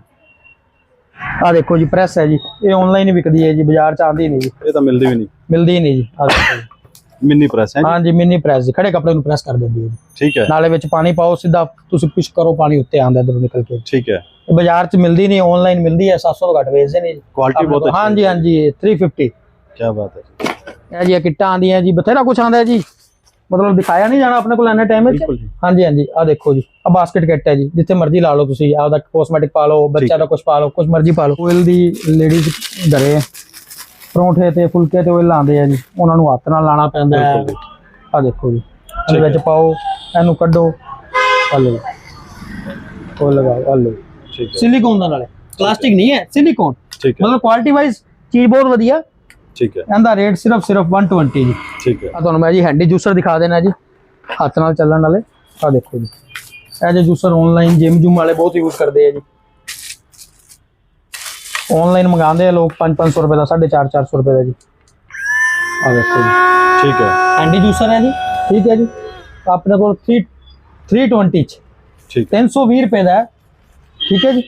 ਆ ਦੇਖੋ ਜੀ ਪ੍ਰੈਸ ਹੈ ਜੀ। ਇਹ ਆਨਲਾਈਨ ਹੀ ਵਿਕਦੀ ਹੈ ਜੀ ਬਾਜ਼ਾਰ 'ਚ ਆਉਂਦੀ ਨਹੀਂ ਜੀ। ਇਹ ਤਾਂ ਮਿਲਦੀ ਵੀ ਨਹੀਂ। ਮਿਲਦੀ ਹੀ ਨਹੀਂ ਜੀ। ਆ ਦੇਖੋ ਜੀ। ਮਿੰਨੀ ਪ੍ਰੈਸ ਹੈ ਜੀ। ਹਾਂ ਜੀ ਮਿੰਨੀ ਪ੍ਰੈਸ ਜੀ ਖੜੇ ਕੱਪੜੇ ਨੂੰ ਪ੍ਰੈਸ ਕਰ ਦਿੰਦੀ ਹੈ ਠੀਕ ਹੈ। ਨਾਲੇ ਵਿੱਚ ਪਾਣੀ ਪਾਓ ਸਿੱਧਾ ਤੁਸੀਂ ਪੁਸ਼ ਕਰੋ ਪਾਣੀ ਉੱਤੇ ਆਉਂਦਾ ਇਧਰੋਂ ਨਿਕਲ ਕੇ। ਠੀਕ ਹੈ। ਬਾਜ਼ਾਰ 'ਚ ਮਿਲਦੀ ਨਹੀਂ ਆਨਲਾਈਨ ਮਿਲਦੀ ਹੈ 700 ਤੋਂ ਘੱਟ ਵੇਚਦੇ ਨਹੀਂ ਕੁਆਲਿਟੀ ਬਹੁਤ ਅੱਛੀ ਹਾਂਜੀ ਹਾਂਜੀ 350 ਕੀ ਬਾਤ ਹੈ ਜੀ। ਇਹ ਜੀ ਕਿੱਟਾਂ ਆਉਂਦੀਆਂ ਜੀ ਬਥੇਰਾ ਕੁਝ ਆਉਂਦਾ ਹੈ ਜੀ। ਮਤਲਬ ਦਿਖਾਇਆ ਨਹੀਂ ਜਾਣਾ ਆਪਣੇ ਕੋਲ ਇੰਨੇ ਟਾਈਮ ਵਿੱਚ? ਹਾਂਜੀ ਹਾਂਜੀ ਆ ਦੇਖੋ ਜੀ ਆ ਬਾਸਕਟ ਕਿੱਟ ਹੈ ਜੀ ਜਿੱਥੇ ਮਰਜ਼ੀ ਲਾ ਲਓ ਤੁਸੀਂ ਆਪਦਾ ਕੋਸਮੈਟਿਕ ਪਾ ਲਓ ਬੱਚਿਆਂ ਦਾ ਕੁਝ ਪਾ ਲਓ ਕੁਝ ਮਰਜ਼ੀ ਪਾ ਲਓ। ਆਇਲ ਦੀ ਲੇਡੀਜ਼ ਘਰੇ। ਪਰੌਂਠੇ ਤੇ ਫੁਲਕੇ ਤੇ ਆਇਲ ਲਾਉਂਦੇ ਆ ਜੀ। ਉਹਨਾਂ ਨੂੰ ਹੱਥ ਨਾਲ ਲਾਣਾ ਪੈਂਦਾ ਹੈ। ਆ ਦੇਖੋ ਜੀ। ਇਹਦੇ ਵਿੱਚ ਪਾਓ ਇਹਨੂੰ ਕੱਢੋ। ਆ ਲਓ ਉਹ ਲਗਾਓ ਆ ਲਓ ਠੀਕ ਹੈ। ਸਿਲੀਕੋਨ ਦਾ ਨਾਲੇ। ਪਲਾਸਟਿਕ ਨਹੀਂ ਹੈ ਸਿਲੀਕੋਨ ਠੀਕ ਹੈ। ਮਤਲਬ ਕੁਆਲਿਟੀ ਵਾਈਜ਼ ਚੀਜ਼ ਬਹੁਤ ਵਧੀਆ। ਠੀਕ ਹੈ। ਇਹਦਾ ਰੇਟ ਸਿਰਫ ਸਿਰਫ 120 ਜੀ। ਠੀਕ ਹੈ। ਆ ਤੁਹਾਨੂੰ ਮੈਂ ਜੀ ਹੈਂਡੀ ਜੂਸਰ ਦਿਖਾ ਦੇਣਾ ਜੀ। ਹੱਥ ਨਾਲ ਚੱਲਣ ਵਾਲੇ। ਆ ਦੇਖੋ ਜੀ। ਇਹ ਜੇ ਜੂਸਰ ਆਨਲਾਈਨ ਜਿਮ ਜੂਮ ਵਾਲੇ ਬਹੁਤ ਯੂਜ਼ ਕਰਦੇ ਆ ਜੀ। ਆਨਲਾਈਨ ਮੰਗਾਉਂਦੇ ਆ ਲੋਕ 5-500 ਰੁਪਏ ਦਾ 4.5 400 ਰੁਪਏ ਦਾ ਜੀ। ਆ ਦੇਖੋ ਜੀ। ਠੀਕ ਹੈ। ਹੈਂਡੀ ਜੂਸਰ ਹੈ ਜੀ। ਠੀਕ ਹੈ ਜੀ। ਆਪਣੇ ਕੋਲ 3 320 ਚ। ਠੀਕ 320 ਰੁਪਏ ਦਾ ਠੀਕ ਹੈ ਜੀ।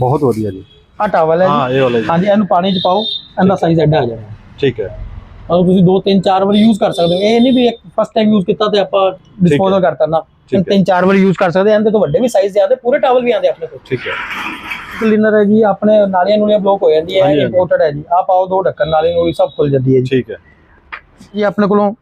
ਬਹੁਤ ਵਧੀਆ ਜੀ। ਆ ਟਾਵਲ ਹੈ ਜੀ। ਹਾਂ ਇਹ ਵਾਲਾ ਜੀ। ਹਾਂਜੀ ਇਹਨੂੰ ਪਾਣੀ ਚ ਪਾਓ। ਇਹਦਾ ਸਾਈਜ਼ ਐਡਾ ਆ ਜਾਣਾ। ਠੀਕ ਹੈ। ਔਰ ਤੁਸੀਂ ਦੋ ਤਿੰਨ ਚਾਰ ਵਾਰ ਯੂਜ਼ ਕਰ ਸਕਦੇ ਹੋ। ਇਹ ਨਹੀਂ ਵੀ ਇੱਕ ਫਸਟ ਟਾਈਮ ਯੂਜ਼ ਕੀਤਾ ਤੇ ਆਪਾਂ ਡਿਸਪੋਜ਼ਲ ਕਰਤਾ ਨਾ। ਤਿੰਨ ਚਾਰ ਵਾਰ ਯੂਜ਼ ਕਰ ਸਕਦੇ ਹਾਂ ਇਹਦੇ ਤੋਂ ਵੱਡੇ ਵੀ ਸਾਈਜ਼ ਦੇ ਆਉਂਦੇ ਪੂਰੇ ਟਾਵਲ ਵੀ ਆਉਂਦੇ ਆਪਣੇ ਕੋਲ। ਠੀਕ ਹੈ। ਕਲੀਨਰ ਹੈ ਜੀ ਆਪਣੇ ਨਾਲੀਆਂ ਨੂਲੀਆਂ ਬਲੌਕ ਹੋ ਜਾਂਦੀ ਹੈ। ਇੰਪੋਰਟਡ ਹੈ ਜੀ। ਆ ਪਾਓ ਦੋ ਢੱਕਣ ਨਾਲੀ ਨੂਲੀ ਸਭ ਖੁੱਲ ਜਾਂਦੀ ਹੈ ਜੀ। ਠੀਕ ਹੈ। ਜੀ ਆਪਣੇ ਕੋਲੋਂ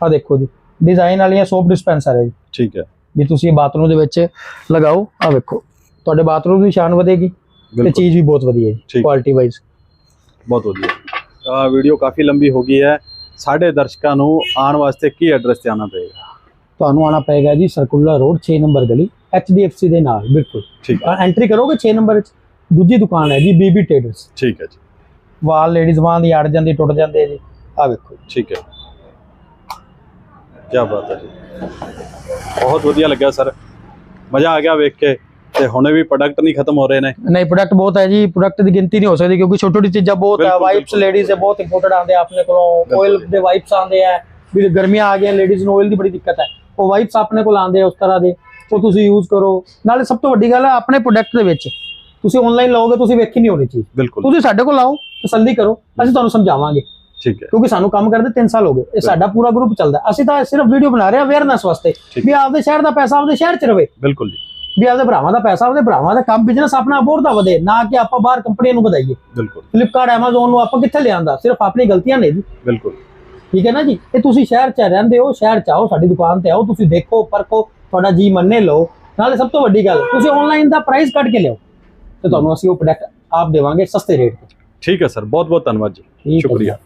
ਆ ਦੇਖੋ ਜੀ ਡਿਜ਼ਾਈਨ ਵਾਲੀਆਂ ਸੋਪ ਡਿਸਪੈਂਸਰ ਹੈ ਜੀ। ਠੀਕ ਹੈ। ਵੀ ਤੁਸੀਂ ਬਾਥਰੂਮ ਦੇ ਵਿੱਚ ਲਗਾਓ ਆ ਵੇਖੋ। ਤੁਹਾਡੇ ਬਾਥਰੂਮ ਦੀ ਸ਼ਾਨ ਵਧੇਗੀ ਤੇ ਚੀਜ਼ ਵੀ ਬਹੁਤ ਵਧੀਆ ਹੈ ਜੀ। ਕੁਆਲਿਟੀ ਵਾਈਜ਼ ਬਹੁਤ ਵਧੀਆ। ਆ ਵੀਡੀਓ ਕਾਫੀ ਲੰਬੀ ਹੋ ਗਈ ਹੈ। ਸਾਡੇ ਦਰਸ਼ਕਾਂ ਨੂੰ ਆਉਣ ਵਾਸਤੇ ਕੀ ਐਡਰੈਸ ਤੇ ਆਉਣਾ ਪਏਗਾ? ਤੁਹਾਨੂੰ ਆਣਾ ਪਏਗਾ ਜੀ ਸਰਕੂਲਰ ਰੋਡ 6 ਨੰਬਰ ਗਲੀ। HDFC ਦੇ ਨਾਲ ਬਿਲਕੁਲ। ਠੀਕ ਹੈ। ਐਂਟਰੀ ਕਰੋਗੇ 6 ਨੰਬਰ ਵਿੱਚ ਦੂਜੀ ਦੁਕਾਨ ਹੈ ਜੀ ਬੀਬੀ ਟ੍ਰੇਡਰਸ ਠੀਕ ਹੈ ਜੀ। ਵਾਲ ਲੇਡੀਜ਼ ਵਾਂ ਦੀ ਅੜ ਜਾਂਦੀ ਟੁੱਟ ਜਾਂਦੇ ਆ ਜੀ ਆ ਵੇਖੋ। ਠੀਕ ਹੈ। ਕੀ ਬਾਤ ਹੈ ਜੀ। ਬਹੁਤ ਵਧੀਆ ਲੱਗਿਆ ਸਰ। ਮਜ਼ਾ ਆ ਗਿਆ ਵੇਖ ਕੇ ਤੇ ਹੁਣੇ ਵੀ ਪ੍ਰੋਡਕਟ ਨਹੀਂ ਖਤਮ ਹੋ ਰਹੇ ਨੇ। ਨਹੀਂ ਪ੍ਰੋਡਕਟ ਬਹੁਤ ਹੈ ਜੀ ਪ੍ਰੋਡਕਟ ਦੀ ਗਿਣਤੀ ਨਹੀਂ ਹੋ ਸਕਦੀ ਕਿਉਂਕਿ ਛੋਟੀ ਛੋਟੀ ਚੀਜ਼ਾਂ ਬਹੁਤ ਹੈ। ਵਾਈਪਸ। ਲੇਡੀਜ਼ ਦੇ ਬਹੁਤ ਇੰਪੋਰਟਡ ਆਉਂਦੇ ਆਪਣੇ ਕੋਲੋਂ। ਆਇਲ ਦੇ ਵਾਈਪਸ ਆਉਂਦੇ ਆ ਵੀ ਗਰਮੀਆਂ ਆ ਗਈਆਂ ਲੇਡੀਜ਼ ਨੂੰ ਆਇਲ ਦੀ ਬੜੀ ਦਿੱਕਤ ਹੈ। ਉਹ ਵਾਈਪਸ ਆਪਣੇ ਕੋਲ ਆਉਂਦੇ ਆ ਉਸ ਤਰ੍ਹਾਂ ਦੇ ਉਹ ਤੁਸੀਂ ਯੂਜ਼ ਕਰੋ। ਨਾਲੇ ਸਭ ਤੋਂ ਵੱਡੀ ਗੱਲ ਹੈ ਆਪਣੇ ਪ੍ਰੋਡਕਟ ਦੇ ਵਿੱਚ ਤੁਸੀਂ ਆਨਲਾਈਨ ਲਓਗੇ ਤੁਸੀਂ ਵੇਖੀ ਨਹੀਂ ਹੋਣੀ ਚੀਜ਼। ਬਿਲਕੁਲ। ਤੁਸੀਂ ਸਾਡੇ ਕੋਲ ਆਓ ਤਸੱਲੀ ਕਰੋ ਅਸੀਂ ਤੁਹਾਨੂੰ ਸਮਝਾਵਾਂਗੇ। ਠੀਕ ਹੈ। ਕਿਉਂਕਿ ਸਾਨੂੰ ਕੰਮ ਕਰਦੇ 3 ਸਾਲ ਹੋ ਗਏ। ਇਹ ਸਾਡਾ ਪੂਰਾ ਗਰੁੱਪ ਚੱਲਦਾ ਅਸੀਂ ਤਾਂ ਸਿਰਫ ਵੀਡੀਓ ਬਣਾ ਰਹੇ ਹਾਂ ਅਵੇਅਰਨੈਸ ਵਾਸਤੇ। ਵੀ ਆਪਦੇ ਸ਼ਹਿਰ ਦਾ ਪੈਸਾ ਆਪਦੇ ਸ਼ਹਿਰ 'ਚ ਰਵੇ। ਬਿਲਕੁਲ ਜੀ। ਵੀ ਆਪਦੇ ਭਰਾਵਾਂ ਦਾ ਪੈਸਾ ਆਪਦੇ ਭਰਾਵਾਂ ਦਾ ਕੰਮ ਬਿਜ਼ਨਸ ਆਪਣਾ ਅਬੋਰ ਦਾ ਵਧੇ। ਨਾ ਕਿ ਆਪਾਂ ਬਾਹਰ ਕੰਪਨੀਆਂ ਨੂੰ ਵਧਾਈਏ। ਬਿਲਕੁਲ। ਫਲਿੱਪਕਾਰਟ ਐਮਾਜ਼ਨ ਨੂੰ ਆਪਾਂ ਕਿੱਥੇ ਲਿਆਂਦਾ? ਸਿਰਫ ਆਪਣੀ ਗਲਤੀਆਂ ਨੇ ਜੀ। ਬਿਲਕੁਲ। ਠੀਕ ਹੈ ਨਾ ਜੀ? ਇਹ ਤੁਸੀਂ ਸ਼ਹਿਰ 'ਚ ਰਹਿੰਦੇ ਹੋ ਸ਼ਹਿਰ 'ਚ ਆਓ ਸਾਡੀ ਦੁਕਾਨ ਤੇ ਆਓ ਤੁਸੀਂ ਦੇਖੋ ਪਰਖੋ। ਤੁਹਾਡਾ ਜੀ ਮੰਨੇ ਲਓ। ਨਾਲੇ ਸਭ ਤੋਂ ਵੱਡੀ ਗੱਲ ਤੁਸੀਂ ਆਨਲਾਈਨ ਦਾ ਪ੍ਰਾਈਸ ਕੱਢ ਕੇ ਲਿਆਓ। ਤੇ ਤੁਹਾਨੂੰ ਅਸੀਂ ਉਹ ਪ੍ਰੋਡਕਟ ਆਪ ਦੇਵਾਂਗੇ ਸਸਤੇ ਰੇਟ ਤੇ। ਠੀਕ ਹੈ ਸਰ ਬਹੁਤ ਬਹੁਤ ਧੰਨਵਾਦ ਜੀ। ਸ਼ੁਕਰੀਆ।